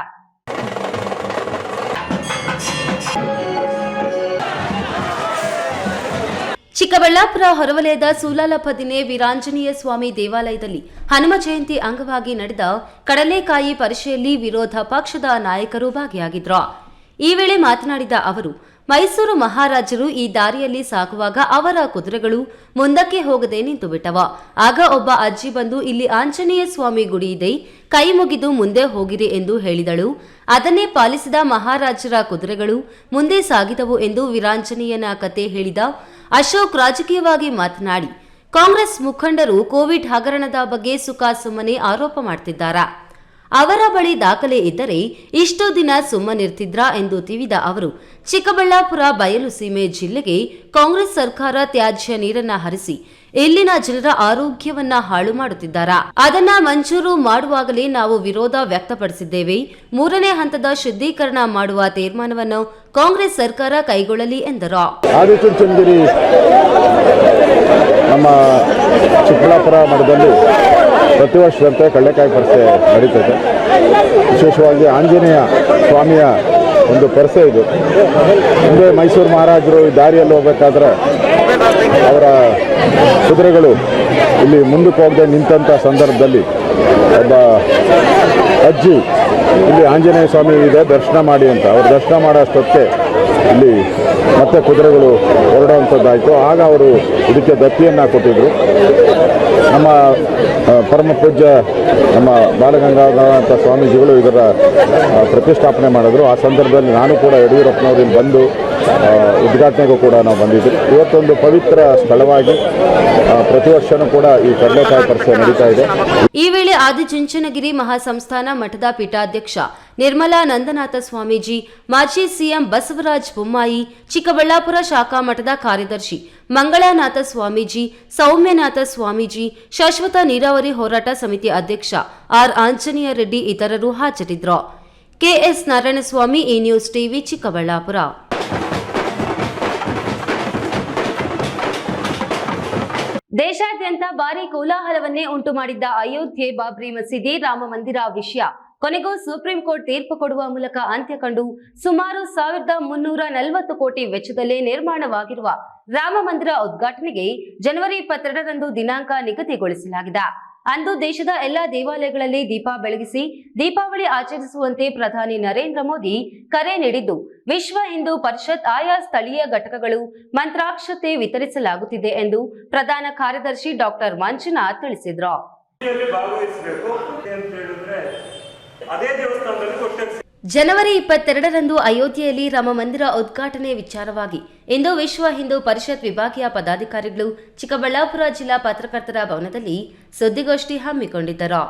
ಚಿಕ್ಕಬಳ್ಳಾಪುರ ಹೊರವಲಯದ ಸೂಲಾಲಪದಿನೆ ವೀರಾಂಜನೇಯ ಸ್ವಾಮಿ ದೇವಾಲಯದಲ್ಲಿ ಹನುಮ ಜಯಂತಿ ಅಂಗವಾಗಿ ನಡೆದ ಕಡಲೆಕಾಯಿ ಪರಿಷೆಯಲ್ಲಿ ವಿರೋಧ ಪಕ್ಷದ ನಾಯಕರು ಭಾಗಿಯಾಗಿದ್ರು. ಈ ವೇಳೆ ಮಾತನಾಡಿದ ಅವರು ಮೈಸೂರು ಮಹಾರಾಜರು ಈ ದಾರಿಯಲ್ಲಿ ಸಾಗುವಾಗ ಅವರ ಕುದುರೆಗಳು ಮುಂದಕ್ಕೆ ಹೋಗದೆ ನಿಂತು ಬಿಟ್ಟವ ಆಗ ಒಬ್ಬ ಅಜ್ಜಿ ಬಂದು, ಇಲ್ಲಿ ಆಂಜನೇಯ ಸ್ವಾಮಿ ಗುಡಿ ಇದೆ, ಕೈ ಮುಗಿದು ಮುಂದೆ ಹೋಗಿರಿ ಎಂದು ಹೇಳಿದಳು. ಅದನ್ನೇ ಪಾಲಿಸಿದ ಮಹಾರಾಜರ ಕುದುರೆಗಳು ಮುಂದೆ ಸಾಗಿದವು ಎಂದು ವೀರಾಂಜನೇಯನ ಕತೆ ಹೇಳಿದ ಅಶೋಕ್ ರಾಜಕೀಯವಾಗಿ ಮಾತನಾಡಿ, ಕಾಂಗ್ರೆಸ್ ಮುಖಂಡರು ಕೋವಿಡ್ ಹಗರಣದ ಬಗ್ಗೆ ಸುಖಾಸುಮ್ಮನೆ ಆರೋಪ ಮಾಡ್ತಿದ್ದಾರಾ? ಅವರ ಬಳಿ ದಾಖಲೆ ಇದ್ದರೆ ಇಷ್ಟು ದಿನ ಸುಮ್ಮನಿರ್ತಿದ್ರಾ ಎಂದು ತಿವಿದ ಅವರು. ಚಿಕ್ಕಬಳ್ಳಾಪುರ ಬಯಲು ಸೀಮೆ ಜಿಲ್ಲೆಗೆ ಕಾಂಗ್ರೆಸ್ ಸರ್ಕಾರ ತ್ಯಾಜ್ಯ ನೀರನ್ನ ಹರಿಸಿ ಇಲ್ಲಿನ ಜನರ ಆರೋಗ್ಯವನ್ನ ಹಾಳು ಮಾಡುತ್ತಿದ್ದಾರಾ? ಅದನ್ನ ಮಂಜೂರು ಮಾಡುವಾಗಲೇ ನಾವು ವಿರೋಧ ವ್ಯಕ್ತಪಡಿಸಿದ್ದೇವೆ. ಮೂರನೇ ಹಂತದ ಶುದ್ಧೀಕರಣ ಮಾಡುವ ತೀರ್ಮಾನವನ್ನು ಕಾಂಗ್ರೆಸ್ ಸರ್ಕಾರ ಕೈಗೊಳ್ಳಲಿ ಎಂದರು. ನಮ್ಮ ಚಿಕ್ಕಬಳ್ಳಾಪುರ ಮಠದಲ್ಲಿ ಪ್ರತಿ ವರ್ಷದಂತೆ ಕಡಲೆಕಾಯಿ ಪರಿಸೆ ನಡೀತದೆ. ವಿಶೇಷವಾಗಿ ಆಂಜನೇಯ ಸ್ವಾಮಿಯ ಒಂದು ಪರಿಸೆ ಇದು. ಮುಂದೆ ಮೈಸೂರು ಮಹಾರಾಜರು ದಾರಿಯಲ್ಲಿ ಹೋಗಬೇಕಾದ್ರೆ ಅವರ ಕುದುರೆಗಳು ಇಲ್ಲಿ ಮುಂದಕ್ಕೆ ಹೋಗದೆ ನಿಂತಹ ಸಂದರ್ಭದಲ್ಲಿ ಒಬ್ಬ ಅಜ್ಜಿ ಇಲ್ಲಿ ಆಂಜನೇಯ ಸ್ವಾಮಿ ಇದೆ, ದರ್ಶನ ಮಾಡಿ ಅಂತ. ಅವ್ರು ದರ್ಶನ ಮಾಡೋ ಇಲ್ಲಿ ಮತ್ತೆ ಕುದುರೆಗಳು ಹೊರಡುವಂಥದ್ದಾಯಿತು. ಆಗ ಅವರು ಇದಕ್ಕೆ ದತ್ತಿಯನ್ನು ಕೊಟ್ಟಿದ್ದರು ನಮ್ಮ ಪರಮ ಪೂಜ್ಯ ನಮ್ಮ ಬಾಲಗಂಗಾಧರನಾಥ ಸ್ವಾಮೀಜಿಗಳು ಇದರ ಪ್ರತಿಷ್ಠಾಪನೆ ಮಾಡಿದ್ರು. ಆ ಸಂದರ್ಭದಲ್ಲಿ ನಾನು ಕೂಡ ಯಡಿಯೂರಪ್ಪನವ್ರಿಗೆ ಬಂದು ಉದ್ಘಾಟನೆಗೂ ಕೂಡ ನಾವು ಬಂದಿದ್ದೀವಿ. ಇವತ್ತೊಂದು ಪವಿತ್ರ ಸ್ಥಳವಾಗಿ ಪ್ರತಿ ವರ್ಷನೂ ಕೂಡ ಈ ಕಡಲೆಕಾಯಿ ಪರಿಸರ ನಡೀತಾ ಇದೆ. ಈ ವೇಳೆ ಆದಿಚುಂಚನಗಿರಿ ಮಹಾಸಂಸ್ಥಾನ ಮಠದ ಪೀಠಾಧ್ಯಕ್ಷ ನಿರ್ಮಲಾ ನಂದನಾಥ ಸ್ವಾಮೀಜಿ, ಮಾಜಿ ಸಿಎಂ ಬಸವರಾಜ ಬೊಮ್ಮಾಯಿ, ಚಿಕ್ಕಬಳ್ಳಾಪುರ ಶಾಖಾ ಮಠದ ಕಾರ್ಯದರ್ಶಿ ಮಂಗಳಾನಾಥ ಸ್ವಾಮೀಜಿ, ಸೌಮ್ಯನಾಥ ಸ್ವಾಮೀಜಿ, ಶಾಶ್ವತ ನೀರಾವರಿ ಹೋರಾಟ ಸಮಿತಿ ಅಧ್ಯಕ್ಷ ಆರ್ ಆಂಜನೇಯ ರೆಡ್ಡಿ ಇತರರು ಹಾಜರಿದ್ದರು. ಕೆಎಸ್ ನಾರಾಯಣಸ್ವಾಮಿ, ಈ ನ್ಯೂಸ್ ಟಿವಿ ಚಿಕ್ಕಬಳ್ಳಾಪುರ. ದೇಶಾದ್ಯಂತ ಭಾರಿ ಕೋಲಾಹಲವನ್ನೇ ಉಂಟು ಮಾಡಿದ್ದ ಅಯೋಧ್ಯೆ ಬಾಬ್ರಿ ಮಸೀದಿ ರಾಮ ಮಂದಿರ ವಿಷಯ. ಕೊನೆಗೂ ಸುಪ್ರೀಂ ಕೋರ್ಟ್ ತೀರ್ಪು ಕೊಡುವ ಮೂಲಕ ಅಂತ್ಯ ಕಂಡು ಸುಮಾರು ಸಾವಿರದ ಮುನ್ನೂರ ನಲವತ್ತು ಕೋಟಿ ವೆಚ್ಚದಲ್ಲಿ ನಿರ್ಮಾಣವಾಗಿರುವ ರಾಮ ಮಂದಿರ ಉದ್ಘಾಟನೆಗೆ ಜನವರಿ ಇಪ್ಪತ್ತೆರಡರಂದು ದಿನಾಂಕ ನಿಗದಿಗೊಳಿಸಲಾಗಿದೆ. ಅಂದು ದೇಶದ ಎಲ್ಲಾ ದೇವಾಲಯಗಳಲ್ಲಿ ದೀಪ ಬೆಳಗಿಸಿ ದೀಪಾವಳಿ ಆಚರಿಸುವಂತೆ ಪ್ರಧಾನಿ ನರೇಂದ್ರ ಮೋದಿ ಕರೆ ನೀಡಿದ್ದು ವಿಶ್ವ ಹಿಂದೂ ಪರಿಷತ್ ಆಯಾ ಸ್ಥಳೀಯ ಘಟಕಗಳು ಮಂತ್ರಾಕ್ಷತೆ ವಿತರಿಸಲಾಗುತ್ತಿದೆ ಎಂದು ಪ್ರಧಾನ ಕಾರ್ಯದರ್ಶಿ ಡಾಕ್ಟರ್ ಮಂಜುನಾಥ್ ತಿಳಿಸಿದ್ರು. ಜನವರಿ ಇಪ್ಪತ್ತೆರಡರಂದು ಅಯೋಧ್ಯೆಯಲ್ಲಿ ರಾಮ ಮಂದಿರ ಉದ್ಘಾಟನೆ ವಿಚಾರವಾಗಿ ಇಂದು ವಿಶ್ವ ಹಿಂದೂ ಪರಿಷತ್ ವಿಭಾಗೀಯ ಪದಾಧಿಕಾರಿಗಳು ಚಿಕ್ಕಬಳ್ಳಾಪುರ ಜಿಲ್ಲಾ ಪತ್ರಕರ್ತರ ಭವನದಲ್ಲಿ ಸುದ್ದಿಗೋಷ್ಠಿ ಹಮ್ಮಿಕೊಂಡಿದ್ದರು.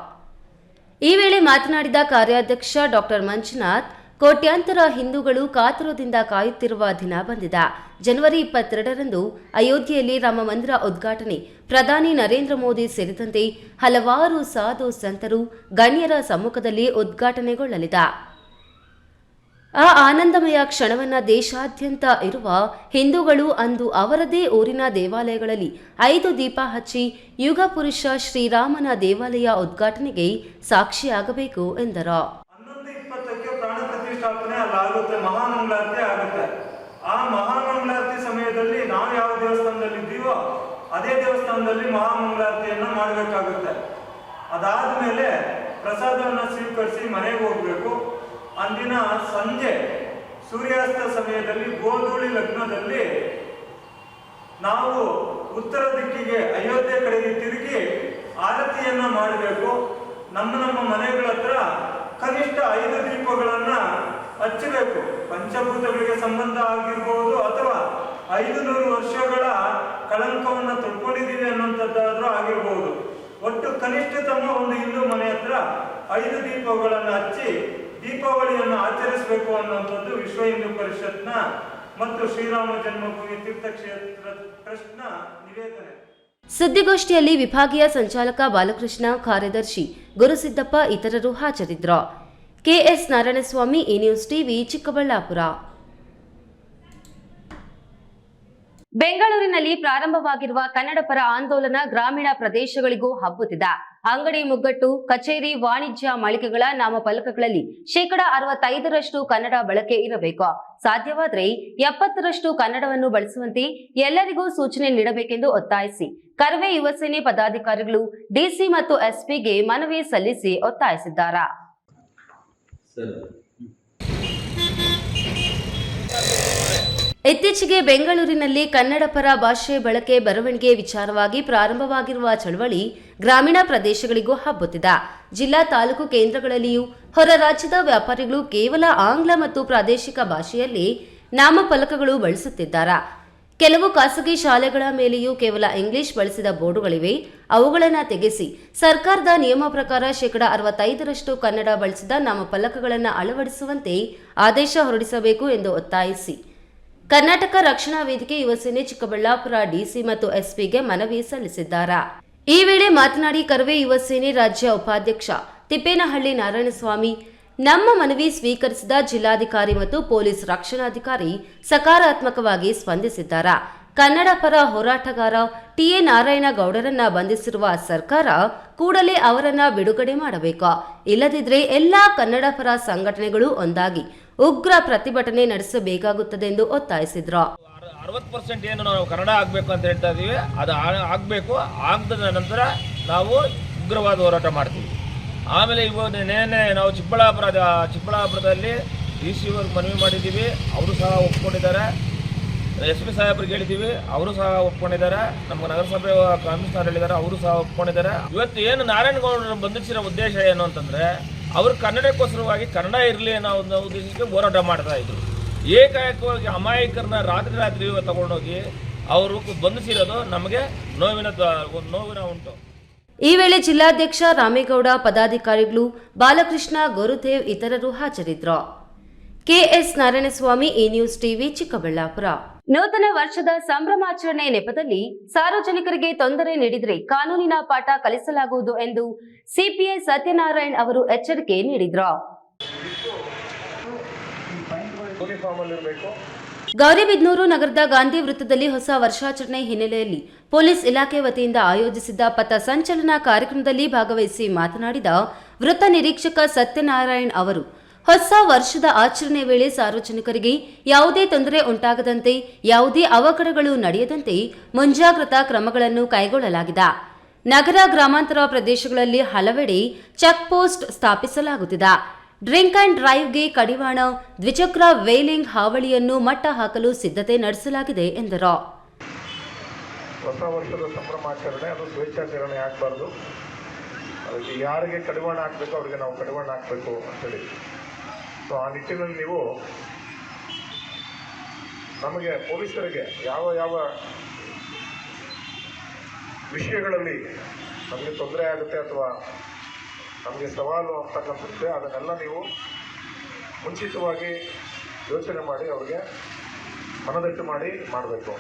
ಈ ವೇಳೆ ಮಾತನಾಡಿದ ಕಾರ್ಯಾಧ್ಯಕ್ಷ ಡಾಕ್ಟರ್ ಮಂಜುನಾಥ್ ಕೋಟ್ಯಾಂತರ ಹಿಂದೂಗಳು ಕಾತುರದಿಂದ ಕಾಯುತ್ತಿರುವ ದಿನ ಬಂದಿದೆ. ಜನವರಿ ಇಪ್ಪತ್ತೆರಡರಂದು ಅಯೋಧ್ಯೆಯಲ್ಲಿ ರಾಮ ಮಂದಿರ ಉದ್ಘಾಟನೆ. ಪ್ರಧಾನಿ ನರೇಂದ್ರ ಮೋದಿ ಸೇರಿದಂತೆ ಹಲವಾರು ಸಾಧು ಸಂತರು ಗಣ್ಯರ ಸಮ್ಮುಖದಲ್ಲಿ ಉದ್ಘಾಟನೆಗೊಳ್ಳಲಿದೆ. ಆ ಆನಂದಮಯ ಕ್ಷಣವನ್ನ ದೇಶಾದ್ಯಂತ ಇರುವ ಹಿಂದೂಗಳು ಅಂದು ಅವರದೇ ಊರಿನ ದೇವಾಲಯಗಳಲ್ಲಿ ಐದು ದೀಪ ಹಚ್ಚಿ ಯುಗ ಪುರುಷ ಶ್ರೀರಾಮನ ದೇವಾಲಯ ಉದ್ಘಾಟನೆಗೆ ಸಾಕ್ಷಿಯಾಗಬೇಕು ಎಂದರು. ಮಹಾಮಂಗಳಾರತಿ ಆಗುತ್ತೆ. ಆ ಮಹಾಮಂಗಳಾರತಿ ಸಮಯದಲ್ಲಿ ನಾವು ಯಾವ ದೇವಸ್ಥಾನದಲ್ಲಿ ಇದ್ದೀವೋ ಅದೇ ದೇವಸ್ಥಾನದಲ್ಲಿ ಮಹಾಮಂಗಳಾರತಿಯನ್ನ ಮಾಡಬೇಕಾಗುತ್ತೆ. ಅದಾದ ಮೇಲೆ ಪ್ರಸಾದವನ್ನು ಸ್ವೀಕರಿಸಿ ಮನೆಗೆ ಹೋಗ್ಬೇಕು. ಅಂದಿನ ಸಂಜೆ ಸೂರ್ಯಾಸ್ತ ಸಮಯದಲ್ಲಿ ಗೋಧೂಳಿ ಲಗ್ನದಲ್ಲಿ ನಾವು ಉತ್ತರ ದಿಕ್ಕಿಗೆ ಅಯೋಧ್ಯೆ ಕಡೆಗೆ ತಿರುಗಿ ಆರತಿಯನ್ನ ಮಾಡಬೇಕು. ನಮ್ಮ ನಮ್ಮ ಮನೆಗಳ ಹತ್ರ ಕನಿಷ್ಠ ಐದು ದೀಪಗಳನ್ನ ಹಚ್ಚಬೇಕು. ಪಂಚಭೂತಗಳಿಗೆ ಸಂಬಂಧ ಆಗಿರ್ಬೋದು ಅಥವಾ ಐದು ನೂರು ವರ್ಷಗಳ ಕಳಂಕವನ್ನು ತೊಡ್ಕೊಂಡಿದ್ದೀವಿ ಅನ್ನುವಂಥದ್ದಾದ್ರೂ ಆಗಿರ್ಬೋದು. ಒಟ್ಟು ಕನಿಷ್ಠತಮ ಒಂದು ಹಿಂದೂ ಮನೆ ಹತ್ರ ಐದು ದೀಪಗಳನ್ನು ಹಚ್ಚಿ ದೀಪಾವಳಿಯನ್ನು ಆಚರಿಸಬೇಕು ಅನ್ನುವಂಥದ್ದು ವಿಶ್ವ ಹಿಂದೂ ಪರಿಷತ್ನ ಮತ್ತು ಶ್ರೀರಾಮ ಜನ್ಮಭೂಮಿ ತೀರ್ಥಕ್ಷೇತ್ರ ಟ್ರಸ್ಟ್ನ ನಿವೇದನೆ. ಸುದ್ದಿಗೋಷ್ಠಿಯಲ್ಲಿ ವಿಭಾಗೀಯ ಸಂಚಾಲಕ ಬಾಲಕೃಷ್ಣ, ಕಾರ್ಯದರ್ಶಿ ಗುರುಸಿದ್ದಪ್ಪ, ಇತರರು ಹಾಜರಿದ್ದರು. ಕೆಎಸ್ ನಾರಾಯಣಸ್ವಾಮಿ ಈ ನ್ಯೂಸ್ ಟಿವಿ, ಚಿಕ್ಕಬಳ್ಳಾಪುರ. ಬೆಂಗಳೂರಿನಲ್ಲಿ ಪ್ರಾರಂಭವಾಗಿರುವ ಕನ್ನಡ ಪರ ಆಂದೋಲನ ಗ್ರಾಮೀಣ ಪ್ರದೇಶಗಳಿಗೂ ಹಬ್ಬುತ್ತಿದೆ. ಅಂಗಡಿ ಮುಗ್ಗಟ್ಟು, ಕಚೇರಿ ವಾಣಿಜ್ಯ ಮಳಿಗೆಗಳ ನಾಮಫಲಕಗಳಲ್ಲಿ ಶೇಕಡಾ ಅರವತ್ತೈದರಷ್ಟು ಕನ್ನಡ ಬಳಕೆ ಇರಬೇಕು. ಸಾಧ್ಯವಾದರೆ ಎಪ್ಪತ್ತರಷ್ಟು ಕನ್ನಡವನ್ನು ಬಳಸುವಂತೆ ಎಲ್ಲರಿಗೂ ಸೂಚನೆ ನೀಡಬೇಕೆಂದು ಒತ್ತಾಯಿಸಿ, ಕರ್ವೆ ಯುವಸೇನೆ ಪದಾಧಿಕಾರಿಗಳು ಡಿಸಿ ಮತ್ತು ಎಸ್ಪಿಗೆ ಮನವಿ ಸಲ್ಲಿಸಿ ಒತ್ತಾಯಿಸಿದ್ದಾರೆ. ಇತ್ತೀಚೆಗೆ ಬೆಂಗಳೂರಿನಲ್ಲಿ ಕನ್ನಡ ಪರ ಭಾಷೆ ಬಳಕೆ ಬರವಣಿಗೆ ವಿಚಾರವಾಗಿ ಪ್ರಾರಂಭವಾಗಿರುವ ಚಳವಳಿ ಗ್ರಾಮೀಣ ಪ್ರದೇಶಗಳಿಗೂ ಹಬ್ಬುತ್ತಿದೆ. ಜಿಲ್ಲಾ ತಾಲೂಕು ಕೇಂದ್ರಗಳಲ್ಲಿಯೂ ಹೊರ ರಾಜ್ಯದ ವ್ಯಾಪಾರಿಗಳು ಕೇವಲ ಆಂಗ್ಲ ಮತ್ತು ಪ್ರಾದೇಶಿಕ ಭಾಷೆಯಲ್ಲಿ ನಾಮಫಲಕಗಳು ಬಳಸುತ್ತಿದ್ದಾರೆ. ಕೆಲವು ಖಾಸಗಿ ಶಾಲೆಗಳ ಮೇಲೆಯೂ ಕೇವಲ ಇಂಗ್ಲಿಷ್ ಬಳಸಿದ ಬೋರ್ಡುಗಳಿವೆ. ಅವುಗಳನ್ನು ತೆಗೆಸಿ ಸರ್ಕಾರದ ನಿಯಮ ಪ್ರಕಾರ ಶೇಕಡ ಅರವತ್ತೈದರಷ್ಟು ಕನ್ನಡ ಬಳಸಿದ ನಾಮಫಲಕಗಳನ್ನು ಅಳವಡಿಸುವಂತೆ ಆದೇಶ ಹೊರಡಿಸಬೇಕು ಎಂದು ಒತ್ತಾಯಿಸಿ. ಕರ್ನಾಟಕ ರಕ್ಷಣಾ ವೇದಿಕೆ ಯುವಸೇನೆ ಚಿಕ್ಕಬಳ್ಳಾಪುರ ಡಿಸಿ ಮತ್ತು ಎಸ್ಪಿಗೆ ಮನವಿ ಸಲ್ಲಿಸಿದ್ದಾರೆ. ಈ ವೇಳೆ ಮಾತನಾಡಿ ಕರ್ವೆ ಯುವಸೇನೆ ರಾಜ್ಯ ಉಪಾಧ್ಯಕ್ಷ ತಿಪ್ಪೇನಹಳ್ಳಿ ನಾರಾಯಣಸ್ವಾಮಿ ನಮ್ಮ ಮನವಿ ಸ್ವೀಕರಿಸಿದ ಜಿಲ್ಲಾಧಿಕಾರಿ ಮತ್ತು ಪೊಲೀಸ್ ರಕ್ಷಣಾಧಿಕಾರಿ ಸಕಾರಾತ್ಮಕವಾಗಿ ಸ್ಪಂದಿಸಿದ್ದಾರೆ. ಕನ್ನಡ ಪರ ಹೋರಾಟಗಾರ ಟಿಎ ನಾರಾಯಣಗೌಡರನ್ನ ಬಂಧಿಸಿರುವ ಸರ್ಕಾರ ಕೂಡಲೇ ಅವರನ್ನ ಬಿಡುಗಡೆ ಮಾಡಬೇಕು. ಇಲ್ಲದಿದ್ರೆ ಎಲ್ಲಾ ಕನ್ನಡ ಪರ ಸಂಘಟನೆಗಳು ಒಂದಾಗಿ ಉಗ್ರ ಪ್ರತಿಭಟನೆ ನಡೆಸಬೇಕಾಗುತ್ತದೆ ಎಂದು ಒತ್ತಾಯಿಸಿದ್ರು. ಅರವತ್ತು ಪರ್ಸೆಂಟ್ ಏನು ನಾವು ಕನ್ನಡ ಆಗಬೇಕು ಅಂತ ಹೇಳ್ತಾ ಇದ್ದೀವಿ ಅದು ಆಗಬೇಕು. ಆಗದ ನಂತರ ನಾವು ಉಗ್ರವಾದ ಹೋರಾಟ ಮಾಡ್ತೀವಿ. ಆಮೇಲೆ ಇವತ್ತು ನೇನೆ ನಾವು ಚಿಕ್ಕಬಳ್ಳಾಪುರ ಚಿಕ್ಕಬಳ್ಳಾಪುರದಲ್ಲಿ ಡಿ ಸಿ ಅವ್ರಿಗೆ ಮನವಿ ಮಾಡಿದ್ದೀವಿ. ಅವರು ಸಹ ಒಪ್ಕೊಂಡಿದ್ದಾರೆ. ಎಸ್ ಪಿ ಸಾಹೇಬ್ರಿಗೆ ಹೇಳಿದ್ದೀವಿ. ಅವರು ಸಹ ಒಪ್ಕೊಂಡಿದ್ದಾರೆ. ನಮ್ಮ ನಗರಸಭೆ ಕಮಿಷನರ್ ಹೇಳಿದ್ದಾರೆ. ಅವರು ಸಹ ಒಪ್ಕೊಂಡಿದ್ದಾರೆ. ಇವತ್ತು ಏನು ನಾರಾಯಣಗೌಡರು ಬಂಧಿಸಿರೋ ಉದ್ದೇಶ ಏನು ಅಂತಂದ್ರೆ, ಅವರು ಕನ್ನಡಕ್ಕೋಸ್ಕರವಾಗಿ ಕನ್ನಡ ಇರಲಿ ಅನ್ನೋ ಒಂದು ಉದ್ದೇಶಕ್ಕೆ ಹೋರಾಟ ಮಾಡ್ತಾ ಇದ್ರು. ಏಕಾಏಕವಾಗಿ ಅಮಾಯಕರನ್ನ ರಾತ್ರಿ ರಾತ್ರಿ ತಗೊಂಡೋಗಿ ಅವರು ಬಂಧಿಸಿರೋದು ನಮಗೆ ನೋವಿನ ನೋವಿನ ಉಂಟು. ಈ ವೇಳೆ ಜಿಲ್ಲಾಧ್ಯಕ್ಷ ರಾಮೇಗೌಡ ಪದಾಧಿಕಾರಿಗಳು ಬಾಲಕೃಷ್ಣ ಗುರುದೇವ್ ಇತರರು ಹಾಜರಿದ್ದರು. ಕೆಎಸ್ ನಾರಾಯಣಸ್ವಾಮಿ ಈ ನ್ಯೂಸ್ ಟಿವಿ ಚಿಕ್ಕಬಳ್ಳಾಪುರ. ನೂತನ ವರ್ಷದ ಸಂಭ್ರಮಾಚರಣೆ ನೆಪದಲ್ಲಿ ಸಾರ್ವಜನಿಕರಿಗೆ ತೊಂದರೆ ನೀಡಿದರೆ ಕಾನೂನಿನ ಪಾಠ ಕಲಿಸಲಾಗುವುದು ಎಂದು ಸಿಪಿಐ ಸತ್ಯನಾರಾಯಣ್ ಅವರು ಎಚ್ಚರಿಕೆ ನೀಡಿದ್ರು. ಗೌರಿಬಿದ್ನೂರು ನಗರದ ಗಾಂಧಿ ವೃತ್ತದಲ್ಲಿ ಹೊಸ ವರ್ಷಾಚರಣೆ ಹಿನ್ನೆಲೆಯಲ್ಲಿ ಪೊಲೀಸ್ ಇಲಾಖೆ ವತಿಯಿಂದ ಆಯೋಜಿಸಿದ್ದ ಪಥ ಸಂಚಲನ ಕಾರ್ಯಕ್ರಮದಲ್ಲಿ ಭಾಗವಹಿಸಿ ಮಾತನಾಡಿದ ವೃತ್ತ ನಿರೀಕ್ಷಕ ಸತ್ಯನಾರಾಯಣ್ ಅವರು, ಹೊಸ ವರ್ಷದ ಆಚರಣೆ ವೇಳೆ ಸಾರ್ವಜನಿಕರಿಗೆ ಯಾವುದೇ ತೊಂದರೆ ಉಂಟಾಗದಂತೆ, ಯಾವುದೇ ಅವಘಡಗಳು ನಡೆಯದಂತೆ ಮುಂಜಾಗ್ರತಾ ಕ್ರಮಗಳನ್ನು ಕೈಗೊಳ್ಳಲಾಗಿದೆ. ನಗರ ಗ್ರಾಮಾಂತರ ಪ್ರದೇಶಗಳಲ್ಲಿ ಹಲವೆಡೆ ಚೆಕ್ ಪೋಸ್ಟ್ ಸ್ಥಾಪಿಸಲಾಗುತ್ತಿದೆ. ಡ್ರಿಂಕ್ ಅಂಡ್ ಡ್ರೈವ್ಗೆ ಕಡಿವಾಣ, ದ್ವಿಚಕ್ರ ವೇಲಿಂಗ್ ಹಾವಳಿಯನ್ನು ಮಟ್ಟ ಹಾಕಲು ಸಿದ್ಧತೆ ನಡೆಸಲಾಗಿದೆ ಎಂದರು. ಹೊಸ ವರ್ಷದ ಸಂಭ್ರಮಾಚರಣೆ, ಅದು ಸ್ವೇಚ್ಛಾಚರಣೆ ಆಗಬಾರ್ದು. ಅದಕ್ಕೆ ಯಾರಿಗೆ ಕಡಿವಾಣ ಹಾಕಬೇಕು, ಅವರಿಗೆ ನಾವು ಕಡಿವಾಣ ಹಾಕಬೇಕು ಅಂತೇಳಿ ಸೊ ಆ ನಿಟ್ಟಿನಲ್ಲಿ ನೀವು ನಮಗೆ ಪೊಲೀಸರಿಗೆ ಯಾವ ಯಾವ ವಿಷಯಗಳಲ್ಲಿ ನಮಗೆ ತೊಂದರೆ ಆಗುತ್ತೆ ಅಥವಾ ನಮಗೆ ಸವಾಲು ಅಂತಕ್ಕಂಥದ್ದೇ ಅದನ್ನೆಲ್ಲ ನೀವು ಮುಂಚಿತವಾಗಿ ಯೋಚನೆ ಮಾಡಿ, ಅವ್ರಿಗೆ ಮನದಟ್ಟು ಮಾಡಿ ಮಾಡಬೇಕು.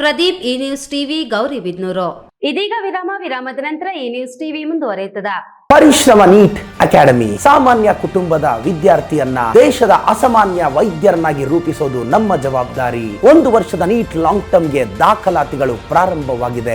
Pradeep E news TV Gauribidanur ಇದೀಗ ವಿರಾಮ ವಿರಾಮದ ನಂತರ ಈ ನ್ಯೂಸ್ ಟಿವಿ ಮುಂದುವರೆಯುತ್ತದೆ. ಪರಿಶ್ರಮ ನೀಟ್ ಅಕಾಡೆಮಿ ಸಾಮಾನ್ಯ ಕುಟುಂಬದ ವಿದ್ಯಾರ್ಥಿಯನ್ನ ದೇಶದ ಅಸಾಮಾನ್ಯ ವೈದ್ಯರನ್ನಾಗಿ ರೂಪಿಸೋದು ನಮ್ಮ ಜವಾಬ್ದಾರಿ. ಒಂದು ವರ್ಷದ ನೀಟ್ ಲಾಂಗ್ ಟರ್ಮ್ಗೆ ದಾಖಲಾತಿಗಳು ಪ್ರಾರಂಭವಾಗಿದೆ.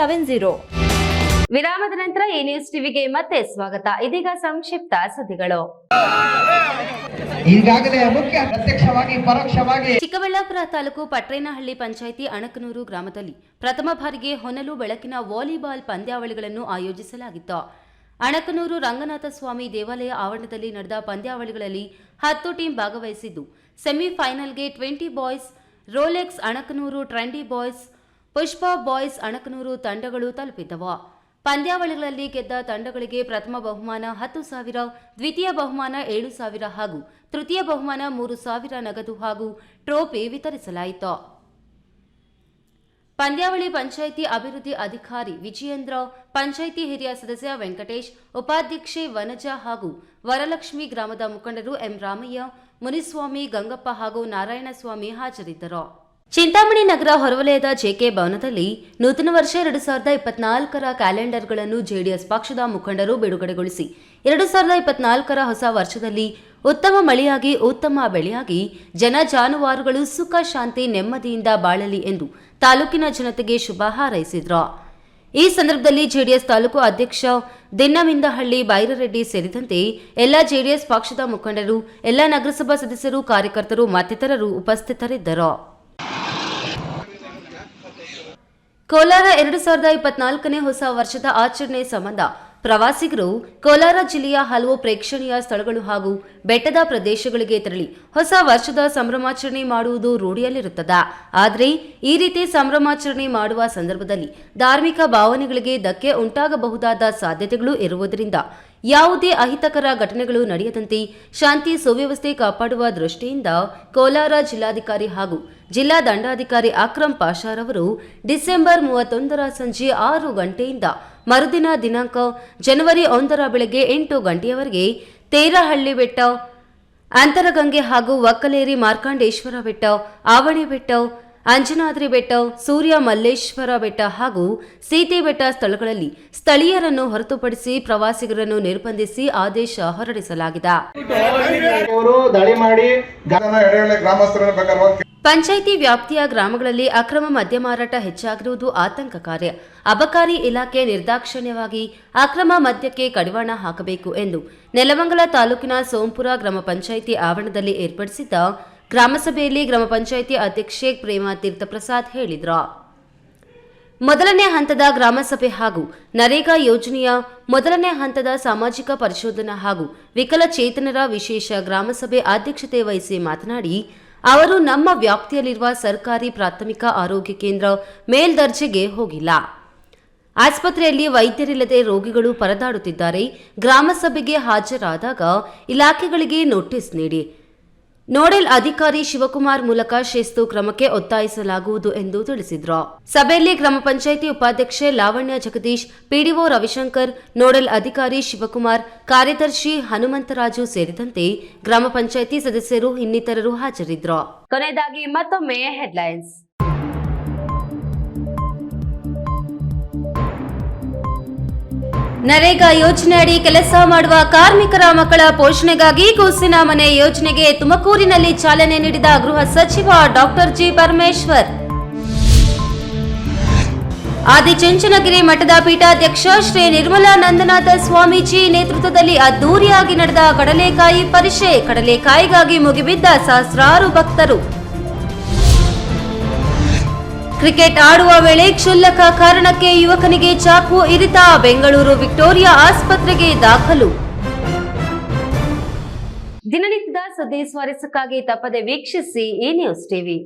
seven zero. ವಿರಾಮದ ನಂತರ ಈ ನ್ಯೂಸ್ ಟಿವಿಗೆ ಮತ್ತೆ ಸ್ವಾಗತ. ಇದೀಗ ಸಂಕ್ಷಿಪ್ತ ಸುದ್ದಿಗಳು. ಈಗಾಗಲೇ ಮುಖ್ಯ ಪ್ರತ್ಯಕ್ಷವಾಗಿ ಪರೋಕ್ಷವಾಗಿ ಚಿಕ್ಕಬಳ್ಳಾಪುರ ತಾಲೂಕು ಪಟ್ರೇನಹಳ್ಳಿ ಪಂಚಾಯಿತಿ ಅಣಕನೂರು ಗ್ರಾಮದಲ್ಲಿ ಪ್ರಥಮ ಬಾರಿಗೆ ಹೊನಲು ಬೆಳಕಿನ ವಾಲಿಬಾಲ್ ಪಂದ್ಯಾವಳಿಗಳನ್ನು ಆಯೋಜಿಸಲಾಗಿತ್ತು. ಅಣಕನೂರು ರಂಗನಾಥ ಸ್ವಾಮಿ ದೇವಾಲಯ ಆವರಣದಲ್ಲಿ ನಡೆದ ಪಂದ್ಯಾವಳಿಗಳಲ್ಲಿ ಹತ್ತು ಟೀಂ ಭಾಗವಹಿಸಿದ್ದು. ಸೆಮಿಫೈನಲ್ಗೆ twenty boys Rolex Anakanur trendy boys Pushpa boys Anakanur ತಂಡಗಳು ತಲುಪಿದ್ದವು. ಪಂದ್ಯಾವಳಿಗಳಲ್ಲಿ ಗೆದ್ದ ತಂಡಗಳಿಗೆ ಪ್ರಥಮ ಬಹುಮಾನ ಹತ್ತು ಸಾವಿರ, ದ್ವಿತೀಯ ಬಹುಮಾನ ಏಳು ಸಾವಿರ ಹಾಗೂ ತೃತೀಯ ಬಹುಮಾನ ಮೂರು ಸಾವಿರ ನಗದು ಹಾಗೂ ಟ್ರೋಫಿ ವಿತರಿಸಲಾಯಿತು. ಪಂದ್ಯಾವಳಿ ಪಂಚಾಯಿತಿ ಅಭಿವೃದ್ಧಿ ಅಧಿಕಾರಿ ವಿಜಯೇಂದ್ರ, ಪಂಚಾಯಿತಿ ಹಿರಿಯ ಸದಸ್ಯ ವೆಂಕಟೇಶ್, ಉಪಾಧ್ಯಕ್ಷೆ ವನಜಾ ಹಾಗೂ ವರಲಕ್ಷ್ಮಿ ಗ್ರಾಮದ ಮುಖಂಡರು ಎಂ ರಾಮಯ್ಯ, ಮುನಿಸ್ವಾಮಿ ಗಂಗಪ್ಪ ಹಾಗೂ ನಾರಾಯಣಸ್ವಾಮಿ ಹಾಜರಿದ್ದರು. ಚಿಂತಾಮಣಿ ನಗರ ಹೊರವಲಯದ ಜೆಕೆ ಭವನದಲ್ಲಿ ನೂತನ ವರ್ಷ ಎರಡು ಸಾವಿರದ ಇಪ್ಪತ್ನಾಲ್ಕರ ಕ್ಯಾಲೆಂಡರ್ಗಳನ್ನು ಜೆಡಿಎಸ್ ಪಕ್ಷದ ಮುಖಂಡರು ಬಿಡುಗಡೆಗೊಳಿಸಿ. ಎರಡು ಸಾವಿರದ ಇಪ್ಪತ್ನಾಲ್ಕರ ಹೊಸ ವರ್ಷದಲ್ಲಿ ಉತ್ತಮ ಮಳೆಯಾಗಿ, ಉತ್ತಮ ಬೆಳೆಯಾಗಿ ಜನ ಜಾನುವಾರುಗಳು ಸುಖ, ಶಾಂತಿ, ನೆಮ್ಮದಿಯಿಂದ ಬಾಳಲಿ ಎಂದು ತಾಲೂಕಿನ ಜನತೆಗೆ ಶುಭ ಹಾರೈಸಿದ್ರು. ಈ ಸಂದರ್ಭದಲ್ಲಿ ಜೆಡಿಎಸ್ ತಾಲೂಕು ಅಧ್ಯಕ್ಷ ದಿನ್ನಮಿಂದಹಳ್ಳಿ ಬೈರರೆಡ್ಡಿ ಸೇರಿದಂತೆ ಎಲ್ಲ ಜೆಡಿಎಸ್ ಪಕ್ಷದ ಮುಖಂಡರು, ಎಲ್ಲ ನಗರಸಭಾ ಸದಸ್ಯರು, ಕಾರ್ಯಕರ್ತರು, ಮತ್ತಿತರರು ಉಪಸ್ಥಿತರಿದ್ದರು. ಕೋಲಾರ ಎರಡು ಸಾವಿರದ ಇಪ್ಪತ್ನಾಲ್ಕನೇ ಹೊಸ ವರ್ಷದ ಆಚರಣೆ ಸಂಬಂಧ ಪ್ರವಾಸಿಗರು ಕೋಲಾರ ಜಿಲ್ಲೆಯ ಹಲವು ಪ್ರೇಕ್ಷಣೀಯ ಸ್ಥಳಗಳು ಹಾಗೂ ಬೆಟ್ಟದ ಪ್ರದೇಶಗಳಿಗೆ ತೆರಳಿ ಹೊಸ ವರ್ಷದ ಸಂಭ್ರಮಾಚರಣೆ ಮಾಡುವುದು ರೂಢಿಯಲ್ಲಿರುತ್ತದೆ. ಆದರೆ ಈ ರೀತಿ ಸಂಭ್ರಮಾಚರಣೆ ಮಾಡುವ ಸಂದರ್ಭದಲ್ಲಿ ಧಾರ್ಮಿಕ ಭಾವನೆಗಳಿಗೆ ಧಕ್ಕೆ ಉಂಟಾಗಬಹುದಾದ ಸಾಧ್ಯತೆಗಳು ಇರುವುದರಿಂದ ಯಾವುದೇ ಅಹಿತಕರ ಘಟನೆಗಳು ನಡೆಯದಂತೆ ಶಾಂತಿ ಸುವ್ಯವಸ್ಥೆ ಕಾಪಾಡುವ ದೃಷ್ಟಿಯಿಂದ ಕೋಲಾರ ಜಿಲ್ಲಾಧಿಕಾರಿ ಹಾಗೂ ಜಿಲ್ಲಾ ದಂಡಾಧಿಕಾರಿ ಅಕ್ರಮ್ ಪಾಷಾರವರು ಡಿಸೆಂಬರ್ ಮೂವತ್ತೊಂದರ ಸಂಜೆ ಆರು ಗಂಟೆಯಿಂದ ಮರುದಿನ ದಿನಾಂಕ ಜನವರಿ ಒಂದರ ಬೆಳಗ್ಗೆ ಎಂಟು ಗಂಟೆಯವರೆಗೆ ತೇರಹಳ್ಳಿ ಬೆಟ್ಟ, ಅಂತರಗಂಗೆ ಹಾಗೂ ಒಕ್ಕಲೇರಿ ಮಾರ್ಕಾಂಡೇಶ್ವರ ಬೆಟ್ಟ, ಆವಣಿ ಬೆಟ್ಟ ಅಂಜನಾದ್ರಿ ಬೆಟ್ಟ ಸೂರ್ಯ ಮಲ್ಲೇಶ್ವರ ಬೆಟ್ಟ ಹಾಗೂ ಸೀತೆ ಬೆಟ್ಟ ಸ್ಥಳಗಳಲ್ಲಿ ಸ್ಥಳೀಯರನ್ನು ಹೊರತುಪಡಿಸಿ ಪ್ರವಾಸಿಗರನ್ನು ನಿರ್ಬಂಧಿಸಿ ಆದೇಶ ಹೊರಡಿಸಲಾಗಿದೆ. ಪಂಚಾಯಿತಿ ವ್ಯಾಪ್ತಿಯ ಗ್ರಾಮಗಳಲ್ಲಿ ಅಕ್ರಮ ಮದ್ಯ ಮಾರಾಟ ಹೆಚ್ಚಾಗಿರುವುದು ಆತಂಕಕಾರಿ ಅಬಕಾರಿ ಇಲಾಖೆ ನಿರ್ದಾಕ್ಷಿಣ್ಯವಾಗಿ ಅಕ್ರಮ ಮದ್ಯಕ್ಕೆ ಕಡಿವಾಣ ಹಾಕಬೇಕು ಎಂದು ನೆಲಮಂಗಲ ತಾಲೂಕಿನ ಸೋಂಪುರ ಗ್ರಾಮ ಪಂಚಾಯಿತಿ ಆವರಣದಲ್ಲಿ ಏರ್ಪಡಿಸಿದ್ದ ಗ್ರಾಮಸಭೆಯಲ್ಲಿ ಗ್ರಾಮ ಪಂಚಾಯಿತಿ ಅಧ್ಯಕ್ಷೆ ಪ್ರೇಮಾ ತೀರ್ಥಪ್ರಸಾದ್ ಹೇಳಿದರು. ಮೊದಲನೇ ಹಂತದ ಗ್ರಾಮಸಭೆ ಹಾಗೂ ನರೇಗಾ ಯೋಜನೆಯ ಮೊದಲನೇ ಹಂತದ ಸಾಮಾಜಿಕ ಪರಿಶೋಧನಾ ಹಾಗೂ ವಿಕಲಚೇತನರ ವಿಶೇಷ ಗ್ರಾಮಸಭೆ ಅಧ್ಯಕ್ಷತೆ ವಹಿಸಿ ಮಾತನಾಡಿ, ಅವರು ನಮ್ಮ ವ್ಯಾಪ್ತಿಯಲ್ಲಿರುವ ಸರ್ಕಾರಿ ಪ್ರಾಥಮಿಕ ಆರೋಗ್ಯ ಕೇಂದ್ರ ಮೇಲ್ದರ್ಜೆಗೆ ಹೋಗಿಲ್ಲ. ಆಸ್ಪತ್ರೆಯಲ್ಲಿ ವೈದ್ಯರಿಲ್ಲದೆ ರೋಗಿಗಳು ಪರದಾಡುತ್ತಿದ್ದಾರೆ. ಗ್ರಾಮಸಭೆಗೆ ಹಾಜರಾದಾಗ ಇಲಾಖೆಗಳಿಗೆ ನೋಟಿಸ್ ನೀಡಿ ನೋಡೆಲ್ ಅಧಿಕಾರಿ ಶಿವಕುಮಾರ್ ಮೂಲಕ ಶಿಸ್ತು ಕ್ರಮಕ್ಕೆ ಒತ್ತಾಯಿಸಲಾಗುವುದು ಎಂದು ತಿಳಿಸಿದರು. ಸಭೆಯಲ್ಲಿ ಗ್ರಾಮ ಪಂಚಾಯಿತಿ ಉಪಾಧ್ಯಕ್ಷೆ ಲಾವಣ್ಯ ಜಗದೀಶ್, ಪಿಡಿಒ ರವಿಶಂಕರ್, ನೋಡೆಲ್ ಅಧಿಕಾರಿ ಶಿವಕುಮಾರ್, ಕಾರ್ಯದರ್ಶಿ ಹನುಮಂತರಾಜು ಸೇರಿದಂತೆ ಗ್ರಾಮ ಪಂಚಾಯಿತಿ ಸದಸ್ಯರು ಇನ್ನಿತರರು ಹಾಜರಿದ್ದರು ಕೊನೆಯದಾಗಿ ಮತ್ತೊಮ್ಮೆ ಹೆಡ್ಲೈನ್ಸ್. ನರೇಗಾ ಯೋಜನೆಯಡಿ ಕೆಲಸ ಮಾಡುವ ಕಾರ್ಮಿಕರ ಮಕ್ಕಳ ಪೋಷಣೆಗಾಗಿ ಕೂಸಿನ ಮನೆ ಯೋಜನೆಗೆ ತುಮಕೂರಿನಲ್ಲಿ ಚಾಲನೆ ನೀಡಿದ ಗೃಹ ಸಚಿವ ಡಾಕ್ಟರ್ ಜಿ ಪರಮೇಶ್ವರ್. ಆದಿಚುಂಚನಗಿರಿ ಮಠದ ಪೀಠಾಧ್ಯಕ್ಷ ಶ್ರೀ ನಿರ್ಮಲಾನಂದನಾಥ ಸ್ವಾಮೀಜಿ ನೇತೃತ್ವದಲ್ಲಿ ಅದ್ದೂರಿಯಾಗಿ ನಡೆದ ಕಡಲೆಕಾಯಿ ಪರಿಷೆ ಕಡಲೆಕಾಯಿಗಾಗಿ ಮುಗಿಬಿದ್ದ ಸಹಸ್ರಾರು ಭಕ್ತರು. ಕ್ರಿಕೆಟ್ ಆಡುವ ವೇಳೆ ಕ್ಷುಲ್ಲಕ ಕಾರಣಕ್ಕೆ ಯುವಕನಿಗೆ ಚಾಕು ಇರಿತ ಬೆಂಗಳೂರು ವಿಕ್ಟೋರಿಯಾ ಆಸ್ಪತ್ರೆಗೆ ದಾಖಲು. ದಿನನಿತ್ಯದ ಸುದ್ದಿ ಸ್ವಾರಸ್ಯಕ್ಕಾಗಿ ತಪ್ಪದೆ ವೀಕ್ಷಿಸಿ ಈ ನ್ಯೂಸ್ ಟಿವಿ.